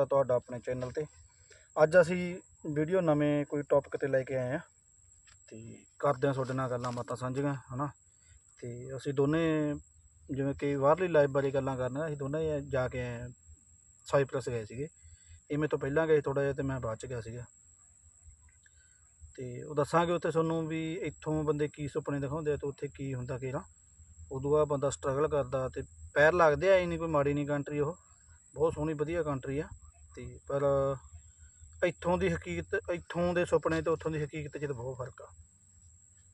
ਸਵਾਗਤ ਆ ਤੁਹਾਡਾ ਆਪਣੇ ਚੈਨਲ ਤੇ। ਅੱਜ ਅਸੀਂ ਵੀਡੀਓ ਨਵੇਂ ਕੋਈ ਟੌਪਿਕ ਤੇ ਲੈ ਕੇ ਆਏ ਆ ਤੇ ਕਰਦੇ ਆ ਤੁਹਾਡੇ ਨਾਲ ਗੱਲਾਂ ਬਾਤਾਂ ਸਾਂਝੀਆਂ, ਹਨਾ। ਤੇ ਅਸੀਂ ਦੋਨੇ ਜਿਵੇਂ ਕਿ ਬਾਹਰਲੀ ਲਾਈਫ ਬਾਰੇ ਗੱਲਾਂ ਕਰਨਾ, ਅਸੀਂ ਦੋਨੇ ਜਾ ਕੇ ਆਏ ਸਾਈਪ੍ਰਸ ਗਏ ਸੀਗੇ। ਇਹ ਮੇਰੇ ਤੋਂ ਪਹਿਲਾਂ ਗਏ ਥੋੜਾ ਜਿਹਾ ਤੇ ਮੈਂ ਬਾਅਦ ਚ ਗਿਆ ਸੀਗਾ। ਤੇ ਉਹ ਦੱਸਾਂਗੇ ਉੱਥੇ ਤੁਹਾਨੂੰ ਵੀ ਇੱਥੋਂ ਬੰਦੇ ਕੀ ਸੁਪਨੇ ਦਿਖਾਉਂਦੇ ਆ ਤੇ ਉੱਥੇ ਕੀ ਹੁੰਦਾ ਕਿਹੜਾ। ਉਦੋਂ ਬਾਅਦ ਬੰਦਾ ਸਟਰਗਲ ਕਰਦਾ ਤੇ ਪੈਰ ਲੱਗਦੇ ਆ ਇਹ ਨਹੀਂ ਕੋਈ ਮਾੜੀ ਨਹੀਂ ਕੰਟਰੀ ਉਹ। ਬਹੁਤ ਸੋਹਣੀ, ਵਧੀਆ ਕੰਟਰੀ ਆ। ਤੇ ਪਰ ਇੱਥੋਂ ਦੀ ਹਕੀਕਤ ਇੱਥੋਂ ਦੇ ਸੁਪਨੇ ਤੇ ਉੱਥੋਂ ਦੀ ਹਕੀਕਤ 'ਚ ਤਾਂ ਬਹੁਤ ਫ਼ਰਕ ਆ।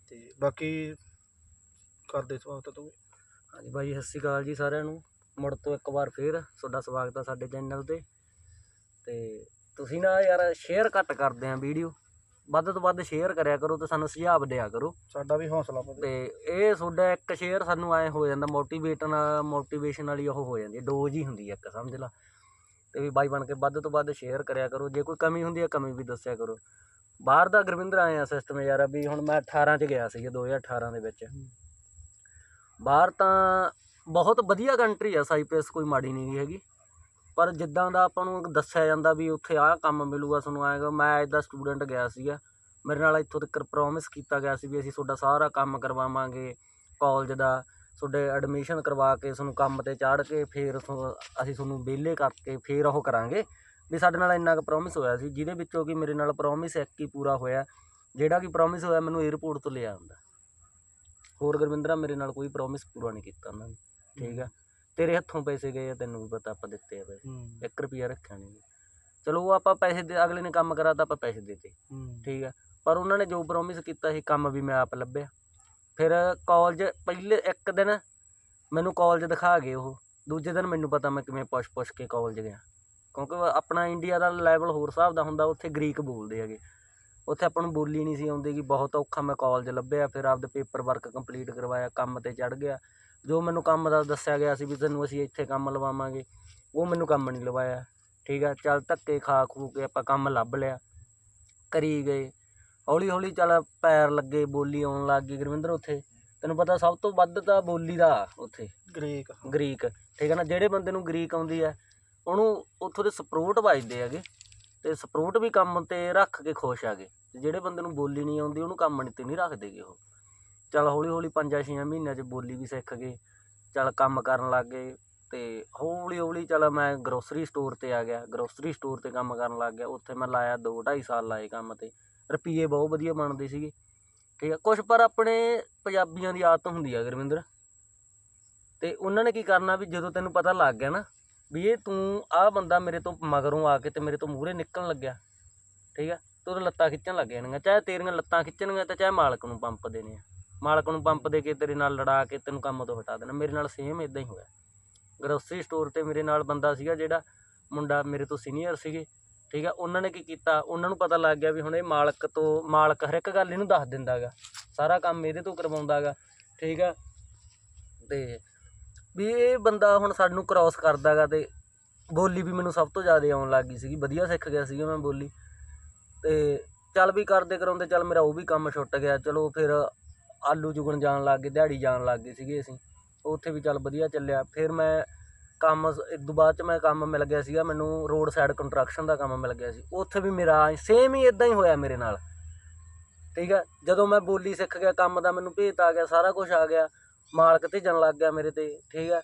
ਤੇ ਬਾਕੀ ਕਰਦੇ ਸਵਾਗਤ ਤੂੰ ਹਾਂਜੀ ਬਾਈ ਸਤਿ ਸ਼੍ਰੀ ਅਕਾਲ ਜੀ ਸਾਰਿਆਂ ਨੂੰ। ਮੁੜ ਤੋਂ ਇੱਕ ਵਾਰ ਫੇਰ ਤੁਹਾਡਾ ਸਵਾਗਤ ਆ ਸਾਡੇ ਚੈਨਲ ਤੇ। ਤੇ ਤੁਸੀਂ ਨਾ ਯਾਰ ਸ਼ੇਅਰ ਘੱਟ ਕਰਦੇ ਆ ਵੀਡੀਓ। ਵੱਧ ਤੋਂ ਵੱਧ ਸ਼ੇਅਰ ਕਰਿਆ ਕਰੋ ਤੇ ਸਾਨੂੰ ਸੁਝਾਅ ਦਿਆ ਕਰੋ। ਸਾਡਾ ਵੀ ਹੌਸਲਾ ਵਧੇ। ਤੇ ਇਹ ਤੁਹਾਡਾ ਇੱਕ ਸ਼ੇਅਰ ਸਾਨੂੰ ਐ ਹੋ ਜਾਂਦਾ ਮੋਟੀਵੇਟਨ ਮੋਟੀਵੇਸ਼ਨ ਵਾਲੀ ਉਹ ਹੋ ਜਾਂਦੀ ਹੈ ਡੋਜ਼ ਹੀ ਹੁੰਦੀ ਹੈ ਇੱਕ ਸਮਝ ਲਾ। ਤੇ ਵੀ ਬਾਈ ਬਣ ਕੇ ਵੱਧ ਤੋਂ ਵੱਧ ਸ਼ੇਅਰ ਕਰਿਆ ਕਰੋ ਜੇ ਕੋਈ ਕਮੀ ਹੁੰਦੀ ਹੈ ਕਮੀ ਵੀ ਦੱਸਿਆ ਕਰੋ। ਬਾਹਰ ਦਾ ਗੁਰਵਿੰਦਰ ਆਇਆ ਸਿਸਟਮ ਯਾਰ ਵੀ ਹੁਣ ਮੈਂ 18 ਚ ਗਿਆ ਸੀ 2018 ਦੇ ਵਿੱਚ। ਬਾਹਰ ਤਾਂ ਬਹੁਤ ਵਧੀਆ ਕੰਟਰੀ ਆ ਸਾਈਪ੍ਰਸ ਕੋਈ ਮਾੜੀ ਨਹੀਂ ਹੈਗੀ। ਪਰ ਜਿੱਦਾਂ ਦਾ ਆਪਾਂ ਨੂੰ ਦੱਸਿਆ ਜਾਂਦਾ ਵੀ ਉੱਥੇ ਆਹ ਕੰਮ ਮਿਲੂਗਾ ਤੁਹਾਨੂੰ ਆਏਗਾ ਮੈਂ ਐਜ ਦਾ ਸਟੂਡੈਂਟ ਗਿਆ ਸੀਗਾ। ਮੇਰੇ ਨਾਲ ਇੱਥੋਂ ਤੱਕ ਪ੍ਰੋਮਿਸ ਕੀਤਾ ਗਿਆ ਸੀ ਵੀ ਅਸੀਂ ਤੁਹਾਡਾ ਸਾਰਾ ਕੰਮ ਕਰਵਾਵਾਂਗੇ ਕਾਲਜ ਦਾ। ਤੁਹਾਡੇ ਐਡਮਿਸ਼ਨ ਕਰਵਾ ਕੇ ਤੁਹਾਨੂੰ ਕੰਮ ਤੇ ਚਾੜ ਕੇ ਫਿਰ ਅਸੀਂ ਤੁਹਾਨੂੰ ਵਿਹਲੇ ਕਰਕੇ ਫਿਰ ਉਹ ਕਰਾਂਗੇ। ਵੀ ਸਾਡੇ ਨਾਲ ਇੰਨਾ ਕੁ ਪ੍ਰੋਮਿਸ ਹੋਇਆ ਸੀ ਜਿਹਦੇ ਵਿੱਚੋਂ ਕਿ ਮੇਰੇ ਨਾਲ ਪ੍ਰੋਮਿਸ ਇੱਕ ਹੀ ਪੂਰਾ ਹੋਇਆ ਜਿਹੜਾ ਕਿ ਪ੍ਰੋਮਿਸ ਹੋਇਆ ਮੈਨੂੰ 에ਅਰਪੋਰਟ ਤੋਂ ਲਿਆ ਹੁੰਦਾ ਹੋਰ ਗੁਰਵਿੰਦਰਾ ਮੇਰੇ ਨਾਲ ਕੋਈ ਪ੍ਰੋਮਿਸ ਪੂਰਾ ਨਹੀਂ ਕੀਤਾ ਉਹਨਾਂ ਨੇ ਠੀਕ ਆ? ਤੇਰੇ ਹੱਥੋਂ ਪੈਸੇ ਗਏ ਆ ਤੈਨੂੰ ਵੀ ਪਤਾ ਆਪਾਂ ਦਿੱਤੇ ਆ ਪੈਸੇ। ਹੂੰ। 1 ਰੁਪਿਆ ਰੱਖਿਆ ਨਹੀਂ। ਚਲੋ ਉਹ ਆਪਾਂ ਪੈਸੇ ਦੇ ਅਗਲੇ ਨੇ ਕੰਮ ਕਰਾ ਤਾਂ ਆਪਾਂ ਪੈਸੇ ਦੇਤੇ ਠੀਕ ਆ? ਪਰ ਉਹਨਾਂ ਨੇ ਜੋ ਪ੍ਰੋਮਿਸ ਕੀਤਾ ਸੀ ਕੰਮ ਵੀ ਮੈਂ ਆਪ ਲੱਭਿਆ। ਫਿਰ ਕਾਲਜ ਪਹਿਲੇ ਇੱਕ ਦਿਨ ਮੈਨੂੰ ਕਾਲਜ ਦਿਖਾ ਗਏ ਉਹ। ਦੂਜੇ ਦਿਨ ਮੈਨੂੰ ਪਤਾ ਮੈਂ ਕਿਵੇਂ ਪੁੱਛ ਪੁੱਛ ਕੇ ਕਾਲਜ ਗਿਆ। ਕਿਉਂਕਿ ਆਪਣਾ ਇੰਡੀਆ ਦਾ ਲੈਵਲ ਹੋਰ ਹਿਸਾਬ ਦਾ ਹੁੰਦਾ, ਉੱਥੇ ਗ੍ਰੀਕ ਬੋਲਦੇ ਹੈਗੇ। ਉੱਥੇ ਆਪਾਂ ਨੂੰ ਬੋਲੀ ਨਹੀਂ ਸੀ ਆਉਂਦੀ ਕਿ ਬਹੁਤ ਔਖਾ ਮੈਂ ਕਾਲਜ ਲੱਭਿਆ, ਫਿਰ ਆਪਦੇ ਪੇਪਰ ਵਰਕ ਕੰਪਲੀਟ ਕਰਵਾਇਆ, ਕੰਮ ਤੇ ਚੜ ਗਿਆ। ਜੋ ਮੈਨੂੰ ਕੰਮ ਦਾ ਦੱਸਿਆ ਗਿਆ ਸੀ ਵੀ ਤੈਨੂੰ ਅਸੀਂ ਇੱਥੇ ਕੰਮ ਲਵਾਵਾਂਗੇ, ਉਹ ਮੈਨੂੰ ਕੰਮ ਨਹੀਂ ਲਵਾਇਆ। ਠੀਕ ਆ, ਚੱਲ ਧੱਕੇ ਖਾ ਖੂ ਕੇ ਆਪਾਂ ਕੰਮ ਲੱਭ ਲਿਆ। ਕਰੀ ਗਏ। ਹੌਲੀ ਹੌਲੀ ਚੱਲ ਪੈਰ ਲੱਗੇ ਬੋਲੀ ਆਉਣ ਲੱਗ ਗਈ ਗੁਰਵਿੰਦਰ ਉੱਥੇ। ਤੈਨੂੰ ਪਤਾ ਸਭ ਤੋਂ ਵੱਧ ਤਾਂ ਬੋਲੀ ਦਾ ਉੱਥੇ। ਗ੍ਰੀਕ ਗ੍ਰੀਕ ਠੀਕ ਹੈ ਨਾ? ਜਿਹੜੇ ਬੰਦੇ ਨੂੰ ਗ੍ਰੀਕ ਆਉਂਦੀ ਹੈ ਉਹਨੂੰ ਉੱਥੋਂ ਦੇ ਸਪਰੋਟ ਵੱਜਦੇ ਹੈਗੇ। ਤੇ ਸਪਰੋਟ ਵੀ ਕੰਮ ਤੇ ਰੱਖ ਕੇ ਖੁਸ਼ ਆਗੇ ਤੇ ਜਿਹੜੇ ਬੰਦੇ ਨੂੰ ਬੋਲੀ ਨਹੀਂ ਆਉਂਦੀ ਉਹਨੂੰ ਕੰਮ ਨਹੀਂ ਤੇ ਨਹੀਂ ਰੱਖਦੇਗੇ ਉਹ। ਚੱਲ ਹੌਲੀ ਹੌਲੀ ਪੰਜਾਂ ਛੇਆਂ ਮਹੀਨਿਆਂ 'ਚ ਬੋਲੀ ਵੀ ਸਿੱਖ ਗਏ। ਚੱਲ ਕੰਮ ਕਰਨ ਲੱਗ ਗਏ। ਤੇ ਹੌਲੀ ਹੌਲੀ ਚੱਲ ਮੈਂ ਗਰੋਸਰੀ ਸਟੋਰ ਤੇ ਆ ਗਿਆ। ਗਰੋਸਰੀ ਸਟੋਰ ਤੇ ਕੰਮ ਕਰਨ ਲੱਗ ਗਿਆ। ਉੱਥੇ ਮੈਂ ਲਾਇਆ 2 2.5 ਸਾਲ ਲਾਏ ਕੰਮ ਤੇ। ਰੁਪਈਏ ਬਹੁਤ ਵਧੀਆ ਬਣਦੇ ਸੀਗੇ। ਠੀਕ ਆ ਕੁਝ ਪਰ ਆਪਣੇ ਪੰਜਾਬੀਆਂ ਦੀ ਆਦਤ ਹੁੰਦੀ ਆ ਗੁਰਵਿੰਦਰ। ਤੇ ਉਹਨਾਂ ਨੇ ਕੀ ਕਰਨਾ ਵੀ ਜਦੋਂ ਤੈਨੂੰ ਪਤਾ ਲੱਗ ਗਿਆ ਨਾ ਵੀ ਇਹ ਤੂੰ, ਆਹ ਬੰਦਾ ਮੇਰੇ ਤੋਂ ਮਗਰੋਂ ਆ ਕੇ ਤੇ ਮੇਰੇ ਤੋਂ ਮੂਹਰੇ ਨਿਕਲਣ ਲੱਗਿਆ। ਠੀਕ ਆ, ਤੇ ਉਹਦੇ ਲੱਤਾਂ ਖਿੱਚਣ ਲੱਗ ਜਾਣਗੀਆਂ ਚਾਹੇ ਤੇਰੀਆਂ ਲੱਤਾਂ ਖਿੱਚਣਗੀਆਂ ਤੇ ਚਾਹੇ ਮਾਲਕ ਨੂੰ ਪੰਪ ਦੇਣੇ ਆ। ਮਾਲਕ ਨੂੰ ਪੰਪ ਦੇ ਕੇ ਤੇਰੇ ਨਾਲ ਲੜਾ ਕੇ ਤੈਨੂੰ ਕੰਮ ਤੋਂ ਹਟਾ ਦੇਣਾ, ਮੇਰੇ ਨਾਲ ਸੇਮ ਇਦਾਂ ਹੀ ਹੋਇਆ। ਗਰੋਸਰੀ ਸਟੋਰ ਤੇ ਮੇਰੇ ਨਾਲ ਬੰਦਾ ਸੀਗਾ ਜਿਹੜਾ ਮੁੰਡਾ ਮੇਰੇ ਤੋਂ ਸੀਨੀਅਰ ਸੀਗੇ। ਠੀਕ ਆ, ਉਹਨਾਂ ਨੇ ਕੀ ਕੀਤਾ? ਉਹਨਾਂ ਨੂੰ ਪਤਾ ਲੱਗ ਗਿਆ ਵੀ ਹੁਣ ਇਹ ਮਾਲਕ ਤੋਂ, ਮਾਲਕ ਹਰ ਇੱਕ ਗੱਲ ਇਹਨੂੰ ਦੱਸ ਦਿੰਦਾਗਾ। ਸਾਰਾ ਕੰਮ ਇਹਦੇ ਤੋਂ ਕਰਵਾਉਂਦਾਗਾ, ਠੀਕ ਆ? ਤੇ ਵੀ ਇਹ ਬੰਦਾ ਹੁਣ ਸਾਨੂੰ ਕ੍ਰਾਸ ਕਰਦਾਗਾ ਤੇ ਬੋਲੀ ਵੀ ਮੈਨੂੰ ਸਭ ਤੋਂ ਜ਼ਿਆਦਾ ਆਉਣ ਲੱਗ ਗਈ ਸੀਗੀ, ਵਧੀਆ ਸਿੱਖ ਗਿਆ ਸੀਗਾ ਮੈਂ ਬੋਲੀ। ਤੇ ਚੱਲ ਵੀ ਕਰਦੇ ਕਰਾਉਂਦੇ, ਚੱਲ ਮੇਰਾ ਉਹ ਵੀ ਕੰਮ ਛੁੱਟ ਗਿਆ, ਚਲੋ ਫਿਰ ਆਲੂ ਜੁਗਣ ਜਾਣ ਲੱਗ ਗਏ, ਦਿਹਾੜੀ ਜਾਣ ਲੱਗ ਗਏ ਸੀਗੇ ਅਸੀਂ। ਉੱਥੇ ਵੀ ਚੱਲ ਵਧੀਆ ਚੱਲਿਆ। ਫਿਰ ਮੈਂ ਕੰਮ ਇਸ ਤੋਂ ਬਾਅਦ ਚ ਮੈਂ ਕੰਮ ਮਿਲ ਗਿਆ ਸੀਗਾ, ਮੈਨੂੰ ਰੋਡ ਸਾਈਡ ਕੰਸਟਰਕਸ਼ਨ ਦਾ ਕੰਮ ਮਿਲ ਗਿਆ ਸੀ। ਉੱਥੇ ਵੀ ਮੇਰਾ ਸੇਮ ਹੀ ਇਦਾਂ ਹੀ ਹੋਇਆ ਮੇਰੇ ਨਾਲ। ਠੀਕ ਹੈ ਜਦੋਂ ਮੈਂ ਬੋਲੀ ਸਿੱਖ ਗਿਆ, ਕੰਮ ਦਾ ਮੈਨੂੰ ਭੇਤ ਆ ਗਿਆ, ਸਾਰਾ ਕੁਝ ਆ ਗਿਆ, ਮਾਲਕ ਭੇਜਣ ਲੱਗ ਗਿਆ ਮੇਰੇ ਤੇ, ਠੀਕ ਹੈ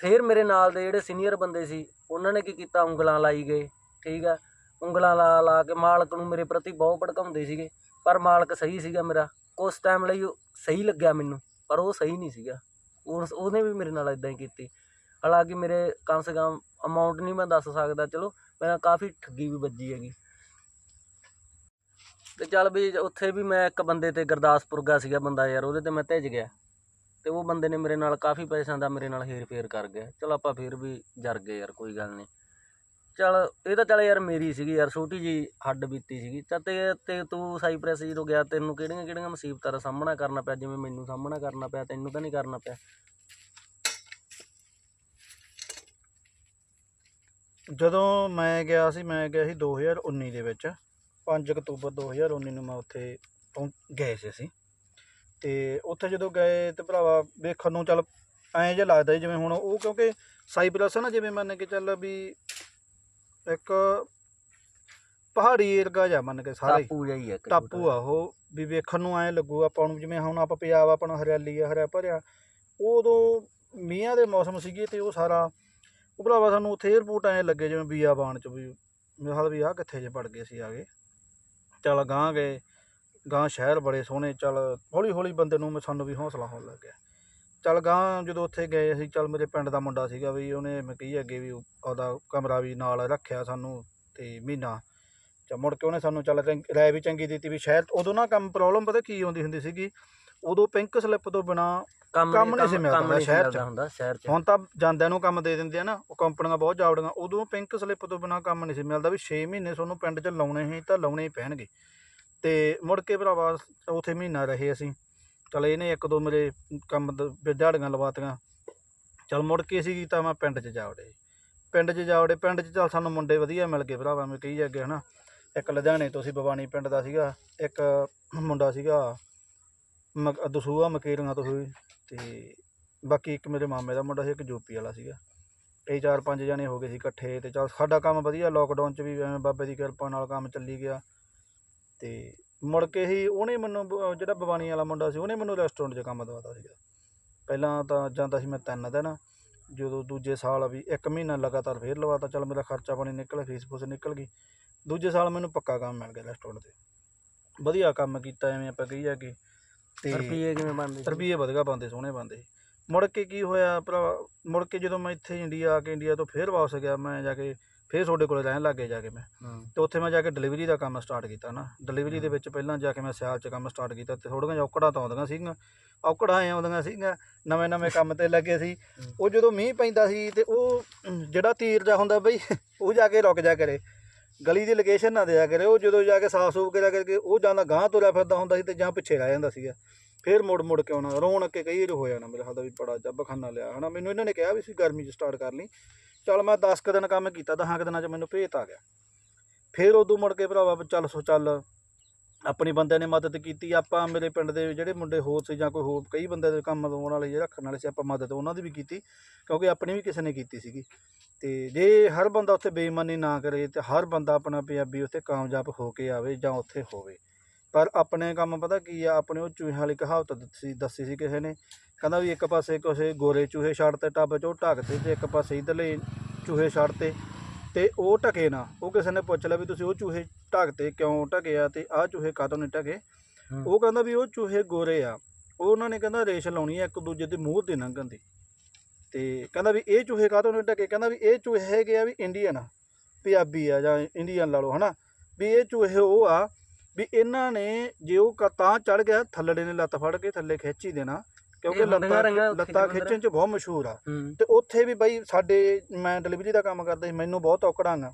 ਫਿਰ ਮੇਰੇ ਨਾਲ ਦੇ ਜਿਹੜੇ ਸੀਨੀਅਰ ਬੰਦੇ ਸੀ, ਉਹਨਾਂ ਨੇ ਕੀ ਕੀਤਾ? ਉਂਗਲਾਂ ਲਾਈ ਗਏ, ਠੀਕ ਹੈ ਉਂਗਲਾਂ ਲਾ ਲਾ ਕੇ ਮਾਲਕ ਨੂੰ ਮੇਰੇ ਪ੍ਰਤੀ ਬਹੁਤ ਭੜਕਾਉਂਦੇ ਸੀਗੇ, ਪਰ ਮਾਲਕ ਸਹੀ ਸੀਗਾ ਮੇਰਾ। ਕੁਛ ਟਾਈਮ ਲਈ ਉਹ ਸਹੀ ਲੱਗਿਆ ਮੈਨੂੰ, ਪਰ ਉਹ ਸਹੀ ਨਹੀਂ ਸੀਗਾ। ਉਸ, ਉਹਨੇ ਵੀ ਮੇਰੇ ਨਾਲ ਇਦਾਂ ਹੀ ਕੀਤੀ। ਹਾਲਾਂਕਿ ਮੇਰੇ ਕਮ ਸੇ ਕਮ ਅਮਾਉਂਟ ਨਹੀਂ ਮੈਂ ਦੱਸ ਸਕਦਾ, ਚਲੋ, ਮੈਂ ਕਾਫੀ ਠੱਗੀ ਵੀ ਵੱਜੀ ਹੈਗੀ। ਤੇ ਚੱਲ ਵੀ ਉੱਥੇ ਵੀ ਮੈਂ ਇੱਕ ਬੰਦੇ ਤੇ ਗੁਰਦਾਸਪੁਰ ਗਿਆ ਸੀਗਾ ਬੰਦਾ ਯਾਰ, ਉਹਦੇ ਤੇ ਮੈਂ ਭਿੱਜ ਗਿਆ। ਤੇ ਉਹ ਬੰਦੇ ਨੇ ਮੇਰੇ ਨਾਲ ਕਾਫੀ ਪੈਸਿਆਂ ਦਾ ਮੇਰੇ ਨਾਲ ਹੇਰ ਫੇਰ ਕਰ ਗਿਆ ਚਲ ਆਪਾਂ ਫਿਰ ਵੀ ਜਰ ਗਏ ਯਾਰ, ਕੋਈ ਗੱਲ ਨਹੀਂ। ਚਲ, ਇਹ ਤਾਂ ਚੱਲ ਯਾਰ ਮੇਰੀ ਸੀਗੀ ਯਾਰ, ਛੋਟੀ ਜੀ ਹੱਡ ਬੀਤੀ ਸੀਗੀ। ਤਾਂ ਤੇ ਤੇ ਤੂੰ ਸਾਈਪ੍ਰੈਸ ਜਦੋਂ ਗਿਆ, ਤੈਨੂੰ ਕਿਹੜੀਆਂ ਕਿਹੜੀਆਂ ਮੁਸੀਬਤਾਂ ਦਾ ਸਾਹਮਣਾ ਕਰਨਾ ਪਿਆ? ਜਿਵੇਂ ਮੈਨੂੰ ਸਾਹਮਣਾ ਕਰਨਾ ਪਿਆ, ਤੈਨੂੰ ਤਾਂ ਨਹੀਂ ਕਰਨਾ ਪਿਆ। ਜਦੋਂ ਮੈਂ ਗਿਆ ਸੀ ਮੈਂ ਗਿਆ ਸੀ 2019 ਦੇ ਵਿੱਚ। 5 ਅਕਤੂਬਰ 2019 ਨੂੰ ਮੈਂ ਉੱਥੇ ਗਏ ਸੀ ਅਸੀਂ। ਤੇ ਉੱਥੇ ਜਦੋਂ ਗਏ ਤੇ ਭਰਾਵਾ ਵੇਖਣ ਨੂੰ ਚੱਲ ਐਂ ਜਿਹਾ ਲੱਗਦਾ ਜਿਵੇਂ ਹੁਣ ਉਹ ਕਿਉਂਕਿ ਸਾਈਪ੍ਰਸ ਹੈ ਨਾ ਜਿਵੇਂ ਮੰਨ ਕੇ ਚੱਲ ਵੀ ਇੱਕ ਪਹਾੜੀ ਏਰੀਆ ਜਾ ਮੰਨ ਕੇ ਸਾਰੇ। ਟਾਪੂ ਜਿਹਾ ਹੀ ਟਾਪੂ ਆ ਉਹ ਵੀ ਵੇਖਣ ਨੂੰ ਐ ਲੱਗੂ ਆਪਾਂ ਨੂੰ ਜਿਵੇਂ ਹੁਣ ਆਪਾਂ ਪੰਜਾਬ ਆਪਣਾ ਹਰਿਆਲੀ ਆ ਹਰਿਆ ਭਰਿਆ। ਉਦੋਂ ਮੀਂਹਾਂ ਦੇ ਮੌਸਮ ਸੀਗੇ ਤੇ ਉਹ ਸਾਰਾ ਉਹ ਭਰਾਵਾ ਸਾਨੂੰ ਉੱਥੇ 에어ਪੋਰਟ ਐ ਲੱਗੇ ਜਿਵੇਂ ਬੀਆਬਾਨ ਚ ਵੀ, ਮੇਰੇ ਹਾਲ ਵੀ ਆ ਕਿੱਥੇ ਜੇ ਵੜ ਗਏ ਸੀ ਆ ਗਏ ਚੱਲ ਗਾਂ ਗਏ ਗਾਂ ਸ਼ਹਿਰ ਬੜੇ ਸੋਹਣੇ, ਚੱਲ ਹੌਲੀ ਹੌਲੀ ਬੰਦੇ ਨੂੰ ਮੈਂ- ਸਾਨੂੰ ਵੀ ਹੌਸਲਾ ਹੋਣ ਲੱਗਿਆ ਚੱਲ ਗਾਂ ਜਦੋਂ ਉੱਥੇ ਗਏ ਅਸੀਂ, ਚੱਲ ਮੇਰੇ ਪਿੰਡ ਦਾ ਮੁੰਡਾ ਸੀਗਾ ਵੀ ਉਹਨੇ ਮੈਂ ਕਹੀ ਅੱਗੇ ਵੀ ਉਹਦਾ ਕਮਰਾ ਵੀ ਨਾਲ ਰੱਖਿਆ ਸਾਨੂੰ ਤੇ ਮਹੀਨਾ। ਚਾ ਮੁੜ ਕੇ ਉਹਨੇ ਸਾਨੂੰ ਚੱਲ ਚੰਗ- ਰਾਏ ਵੀ ਚੰਗੀ ਦਿੱਤੀ ਵੀ ਸ਼ਹਿਰ, ਉਦੋਂ ਨਾ ਕੰਮ ਪ੍ਰੋਬਲਮ ਪਤਾ ਕੀ ਆਉਂਦੀ ਹੁੰਦੀ ਸੀਗੀ ਉਦੋਂ ਪਿੰਕ ਸਲਿੱਪ ਤੋਂ ਬਿਨਾ ਕੰਮ ਨਹੀਂ ਸੀ ਮਿਲਦਾ ਸੀ ਸ਼ਹਿਰ 'ਚ। ਮਿਲਦਾ ਹੁੰਦਾ ਸ਼ਹਿਰ ਚ। ਹੁਣ ਤਾਂ ਜਾਂਦਿਆਂ ਨੂੰ ਕੰਮ ਦੇ ਦਿੰਦੇ ਆ ਨਾ ਉਹ ਕੰਪਨੀਆਂ ਬਹੁਤ ਜਾਵੜੀਆਂ ਉਦੋਂ ਪਿੰਕ ਸਲਿੱਪ ਤੋਂ ਬਿਨਾ ਕੰਮ ਨਹੀਂ ਸੀ ਮਿਲਦਾ ਵੀ 6 ਮਹੀਨੇ ਤੁਹਾਨੂੰ ਪਿੰਡ 'ਚ ਲਾਉਣੇ ਹੀ ਤਾਂ ਲਾਉਣੇ ਹੀ ਪੈਣਗੇ। ਤੇ ਮੁੜ ਕੇ ਭਰਾਵਾ ਉਥੇ ਮਹੀਨਾ ਰਹੇ ਅਸੀਂ। ਚਲ ਇਹਨੇ ਇੱਕ ਦੋ ਮੇਰੇ ਕੰਮ ਦਿਹਾੜੀਆਂ ਲਵਾਤੀਆਂ। ਚਲ ਮੁੜ ਕੇ ਅਸੀਂ ਕੀਤਾ ਮੈਂ ਪਿੰਡ 'ਚ ਜਾ ਵੜੇ ਪਿੰਡ 'ਚ ਜਾ ਵੜੇ ਪਿੰਡ 'ਚ ਚਲ ਸਾਨੂੰ ਮੁੰਡੇ ਵਧੀਆ ਮਿਲ ਗਏ ਭਰਾਵਾ ਮੈਂ ਕਹੀ ਅੱਗੇ ਹਨਾ। ਇੱਕ ਲੁਧਿਆਣੇ ਤੋਂ ਸੀ ਬਵਾਨੀ ਪਿੰਡ ਦਾ ਸੀਗਾ ਇੱਕ ਮੁੰਡਾ ਸੀਗਾ ਮਕ- ਦਸੂਹਾ, ਮਕੇਰੀਆਂ ਤੋਂ ਹੋਈ ਤੇ ਬਾਕੀ ਇੱਕ ਮੇਰੇ ਮਾਮੇ ਦਾ ਮੁੰਡਾ ਸੀ, ਇੱਕ ਯੂਪੀ ਵਾਲਾ ਸੀਗਾ। ਕਈ ਚਾਰ ਪੰਜ ਜਣੇ ਹੋ ਗਏ ਸੀ ਇਕੱਠੇ ਤੇ ਚਲ ਸਾਡਾ ਕੰਮ ਵਧੀਆ ਲੋਕਡਾਊਨ 'ਚ ਵੀ ਐਵੇਂ ਬਾਬੇ ਦੀ ਕਿਰਪਾ ਨਾਲ ਕੰਮ ਚੱਲੀ ਗਿਆ। ਤੇ ਮੁੜ ਕੇ ਹੀ ਉਹਨੇ ਮੈਨੂੰ ਬ- ਜਿਹੜਾ ਬਵਾਨੀ ਵਾਲਾ ਮੁੰਡਾ ਸੀ, ਉਹਨੇ ਮੈਨੂੰ ਰੈਸਟੋਰੈਂਟ 'ਚ ਕੰਮ ਦਵਾਤਾ ਸੀਗਾ। ਪਹਿਲਾਂ ਤਾਂ ਜਾਂਦਾ ਸੀ ਮੈਂ ਤਿੰਨ ਦਿਨ, ਜਦੋਂ ਦੂਜੇ ਸਾਲ ਵੀ ਇੱਕ ਮਹੀਨਾ ਲਗਾਤਾਰ ਫੇਰ ਲਵਾਤਾ, ਚਲ ਮੇਰਾ ਖਰਚਾ ਪਾਣੀ ਨਿਕਲਿਆ ਫੀਸ ਫੂਸ ਨਿਕਲ ਗਈ। ਦੂਜੇ ਸਾਲ ਮੈਨੂੰ ਪੱਕਾ ਕੰਮ ਮਿਲ ਗਿਆ ਰੈਸਟੋਰੈਂਟ ਤੇ। ਵਧੀਆ ਕੰਮ ਕੀਤਾ, ਐਵੇਂ ਆਪਾਂ ਕਹੀਏ ਜਾ ਤੇ ਰੁਪਈਏ ਕਿਵੇਂ ਬਣਦੇ? ਸੀ? ਰੁਪਈਏ ਵਧਗਾ ਬੰਦੇ ਸੋਹਣੇ ਬੰਦੇ ਮੁੜ ਕੇ ਕੀ ਹੋਇਆ ਭਰਾ ਮੁੜ ਕੇ ਜਦੋਂ ਮੈਂ ਇੱਥੇ ਇੰਡੀਆ ਆ ਕੇ ਇੰਡੀਆ ਤੋਂ ਫੇਰ ਵਾਪਸ ਗਿਆ ਮੈਂ ਜਾ ਕੇ ਫੇਰ ਤੁਹਾਡੇ ਕੋਲੇ ਰਹਿਣ ਲੱਗ ਗਿਆ ਜਾ ਕੇ ਮੈਂ। ਹੂੰ। ਤੇ ਉੱਥੇ ਮੈਂ ਜਾ ਕੇ ਡਿਲੀਵਰੀ ਦਾ ਕੰਮ ਸਟਾਰਟ ਕੀਤਾ ਨਾ। ਡਿਲੀਵਰੀ ਦੇ ਵਿੱਚ ਪਹਿਲਾਂ ਜਾ ਕੇ ਮੈਂ ਸਿਆਲ 'ਚ ਕੰਮ ਸਟਾਰਟ ਕੀਤਾ ਤੇ ਥੋੜੀਆਂ ਜਿਹਾ ਔਕੜਾਂ ਤਾਂ ਆਉਂਦੀਆਂ ਸੀਗੀਆਂ। ਔਕੜਾਂ ਐ ਆਉਂਦੀਆਂ ਸੀਗੀਆਂ ਨਵੇਂ ਨਵੇਂ ਕੰਮ ਤੇ ਲੱਗੇ ਸੀ। ਉਹ ਜਦੋਂ ਮੀਂਹ ਪੈਂਦਾ ਸੀ ਤੇ ਉਹ ਜਿਹੜਾ ਤੀਰ ਜਾ ਹੁੰਦਾ ਬਈ ਉਹ ਜਾ ਕੇ ਰੁਕ ਜਾ ਕਰੇ। ਗਲੀ ਦੀ ਲੋਕੇਸ਼ਨ ਨਾ ਦਿਆ ਕਰੇ, ਉਹ ਜਦੋਂ ਜਾ ਕੇ ਸਾਫ਼ ਸੂਫ ਜਾ ਕੇ ਉਹ ਜਾਂਦਾ ਗਾਂਹ ਤੁਰਿਆ ਫਿਰਦਾ ਹੁੰਦਾ ਸੀ ਤੇ ਜਾਂ ਪਿੱਛੇ ਰਹਿ ਜਾਂਦਾ ਸੀਗਾ। ਫੇਰ ਮੁੜ ਮੁੜ ਕੇ ਆਉਣਾ ਰੋਣ ਅੱਗੇ ਕਈ ਵਾਰ ਹੋ ਜਾਣਾ ਮੇਰੇ ਹਾਲ ਦਾ ਵੀ ਬੜਾ ਜੱਬ ਖਾਨਾ ਲਿਆ, ਹਨਾ? ਮੈਨੂੰ ਇਹਨਾਂ ਨੇ ਕਿਹਾ ਵੀ ਸੀ ਗਰਮੀ 'ਚ ਸਟਾਰਟ ਕਰ ਲਈ। ਚੱਲ ਮੈਂ 10 ਕੁ ਦਿਨ ਕੰਮ ਕੀਤਾ 10 ਕੁ ਦਿਨਾਂ 'ਚ ਮੈਨੂੰ ਭੇਤ ਆ ਗਿਆ। ਫੇਰ ਉਦੋਂ ਮੁੜ ਕੇ ਭਰਾਵਾ ਵੀ ਚੱਲ ਸੋ, ਚੱਲ ਆਪਣੀ ਬੰਦਿਆਂ ਨੇ ਮਦਦ ਕੀਤੀ, ਆਪਾਂ ਮੇਰੇ ਪਿੰਡ ਦੇ ਜਿਹੜੇ ਮੁੰਡੇ ਹੋਰ ਸੀ ਜਾਂ ਕੋਈ ਹੋਰ, ਕਈ ਬੰਦੇ ਦੇ ਕੰਮ ਲਾਉਣ ਵਾਲੇ ਜਿਹੜੇ ਰੱਖਣ ਵਾਲੇ ਸੀ, ਆਪਾਂ ਮਦਦ ਉਹਨਾਂ ਦੀ ਵੀ ਕੀਤੀ, ਕਿਉਂਕਿ ਆਪਣੀ ਵੀ ਕਿਸੇ ਨੇ ਕੀਤੀ ਸੀਗੀ। ਤੇ ਜੇ ਹਰ ਬੰਦਾ ਉੱਥੇ ਬੇਈਮਾਨੀ ਨਾ ਕਰੇ ਤੇ ਹਰ ਬੰਦਾ ਆਪਣਾ ਪੰਜਾਬੀ ਉੱਥੇ ਕਾਮਯਾਬ ਹੋ ਕੇ ਆਵੇ ਜਾਂ ਉੱਥੇ ਹੋਵੇ। ਪਰ ਆਪਣੇ ਕੰਮ ਪਤਾ ਕੀ ਆ, ਆਪਣੇ ਉਹ ਚੂਹਿਆਂ ਵਾਲੀ ਕਹਾਵਤ ਦੱਸੀ ਦੱਸੀ ਸੀ ਕਿਸੇ ਨੇ, ਕਹਿੰਦਾ ਵੀ ਇੱਕ ਪਾਸੇ ਕਿਸੇ ਗੋਰੇ ਚੂਹੇ ਛੱਡ ਤੇ ਟੱਬ 'ਚ ਉਹ ਢੱਕਦੇ ਤੇ ਇੱਕ ਪਾਸੇ ਇਧਰਲੇ ਚੂਹੇ ਛੱਡਤੇ ਤੇ ਉਹ ਢਕੇ ਨਾ, ਉਹ ਕਿਸੇ ਨੇ ਪੁੱਛ ਲਿਆ ਵੀ ਤੁਸੀਂ ਉਹ ਚੂਹੇ ਢੱਕਤੇ ਕਿਉਂ ਢਕੇ ਆ ਤੇ ਆਹ ਚੂਹੇ ਕਾਹਤੋਂ ਨਹੀਂ ਢਕੇ? ਹੂੰ। ਉਹ ਕਹਿੰਦਾ ਵੀ ਉਹ ਚੂਹੇ ਗੋਰੇ ਆ। ਉਹ ਉਹਨਾਂ ਨੇ ਕਹਿੰਦਾ ਰੇਸ਼ ਲਾਉਣੀ ਆ ਇੱਕ ਦੂਜੇ ਦੇ ਮੂੰਹ ਤੇ ਲੰਘਣ ਦੀ। ਤੇ ਕਹਿੰਦਾ ਵੀ ਇਹ ਚੂਹੇ ਕਾਹਤੋਂ ਨਹੀਂ ਢਕੇ? ਕਹਿੰਦਾ ਵੀ ਇਹ ਚੂਹੇ ਹੈਗੇ ਆ ਵੀ ਇੰਡੀਅਨ ਆ ਪੰਜਾਬੀ ਆ ਜਾਂ ਇੰਡੀਅਨ ਲਾ ਲਓ ਹਨਾ? ਵੀ ਇਹ ਚੂਹੇ ਉਹ ਆ ਵੀ ਇਹਨਾਂ ਨੇ ਜੇ ਉਹ ਕ- ਤਾਂ ਚੜ ਗਿਆ ਥੱਲੜੇ ਨੇ ਲੱਤ ਫੜ ਕੇ ਥੱਲੇ ਖਿੱਚ ਹੀ ਦੇਣਾ ਕਿਉਂਕਿ ਇਹ ਹੁੰਦੀਆਂ ਰਹੀਆਂ ਲੱਤਾਂ ਉੱਥੇ ਲੱਤਾਂ ਜਲੰਧਰ। ਖਿੱਚਣ ਚ ਬਹੁਤ ਮਸ਼ਹੂਰ ਆ। ਹੂੰ। ਤੇ ਉੱਥੇ ਵੀ ਬਾਈ ਸਾਡੇ ਮੈਂ ਡਿਲੀਵਰੀ ਦਾ ਕੰਮ ਕਰਦਾ ਸੀ ਮੈਨੂੰ ਬਹੁਤ ਔਕੜਾਂਗਾ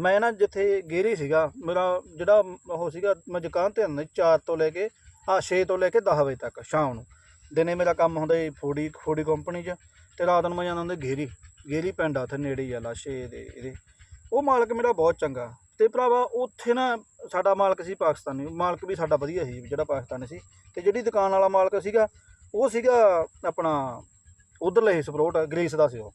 ਮੈਂ ਨਾ ਜਿੱਥੇ ਗੇਰੀ ਸੀਗਾ, ਮੇਰਾ ਜਿਹੜਾ ਉਹ ਸੀਗਾ, ਮੈਂ ਦੁਕਾਨ ਤੇ ਹੁੰਦਾ 4 ਤੋਂ ਲੈ ਕੇ ਆ 6 ਤੋਂ ਲੈ ਕੇ 10 ਵਜੇ ਤੱਕ, ਸ਼ਾਮ ਨੂੰ। ਦਿਨੇ ਮੇਰਾ ਕੰਮ ਹੁੰਦਾ ਜੀ ਫੋੜੀ ਫੋੜੀ ਕੰਪਨੀ 'ਚ ਤੇ ਰਾਤ ਨੂੰ ਮੈਂ ਜਾਂਦਾ ਹੁੰਦਾ ਗੇਰੀ ਗੇਰੀ ਪਿੰਡ ਆ ਉੱਥੇ ਨੇੜੇ ਹੀ ਆ ਲਾਸ਼ੇ ਦੇ ਇਹਦੇ। ਉਹ ਮਾਲਕ ਮੇਰਾ ਬਹੁਤ ਚੰਗਾ। ਤੇ ਭਰਾਵਾ, ਉੱਥੇ ਨਾ ਸਾਡਾ ਮਾਲਕ ਸੀ ਪਾਕਿਸਤਾਨੀ, ਮਾਲਕ ਵੀ ਸਾਡਾ ਵਧੀਆ ਸੀ, ਜਿਹੜਾ ਪਾਕਿਸਤਾਨੀ ਸੀ। ਤੇ ਜਿਹੜੀ ਦੁਕਾਨ ਵਾਲਾ ਮਾਲਕ ਸੀਗਾ, ਉਹ ਸੀਗਾ ਆਪਣਾ ਉਧਰਲੇ ਹੀ ਸਪਰੋਟ, ਗ੍ਰੀਸ ਦਾ ਸੀ ਉਹ।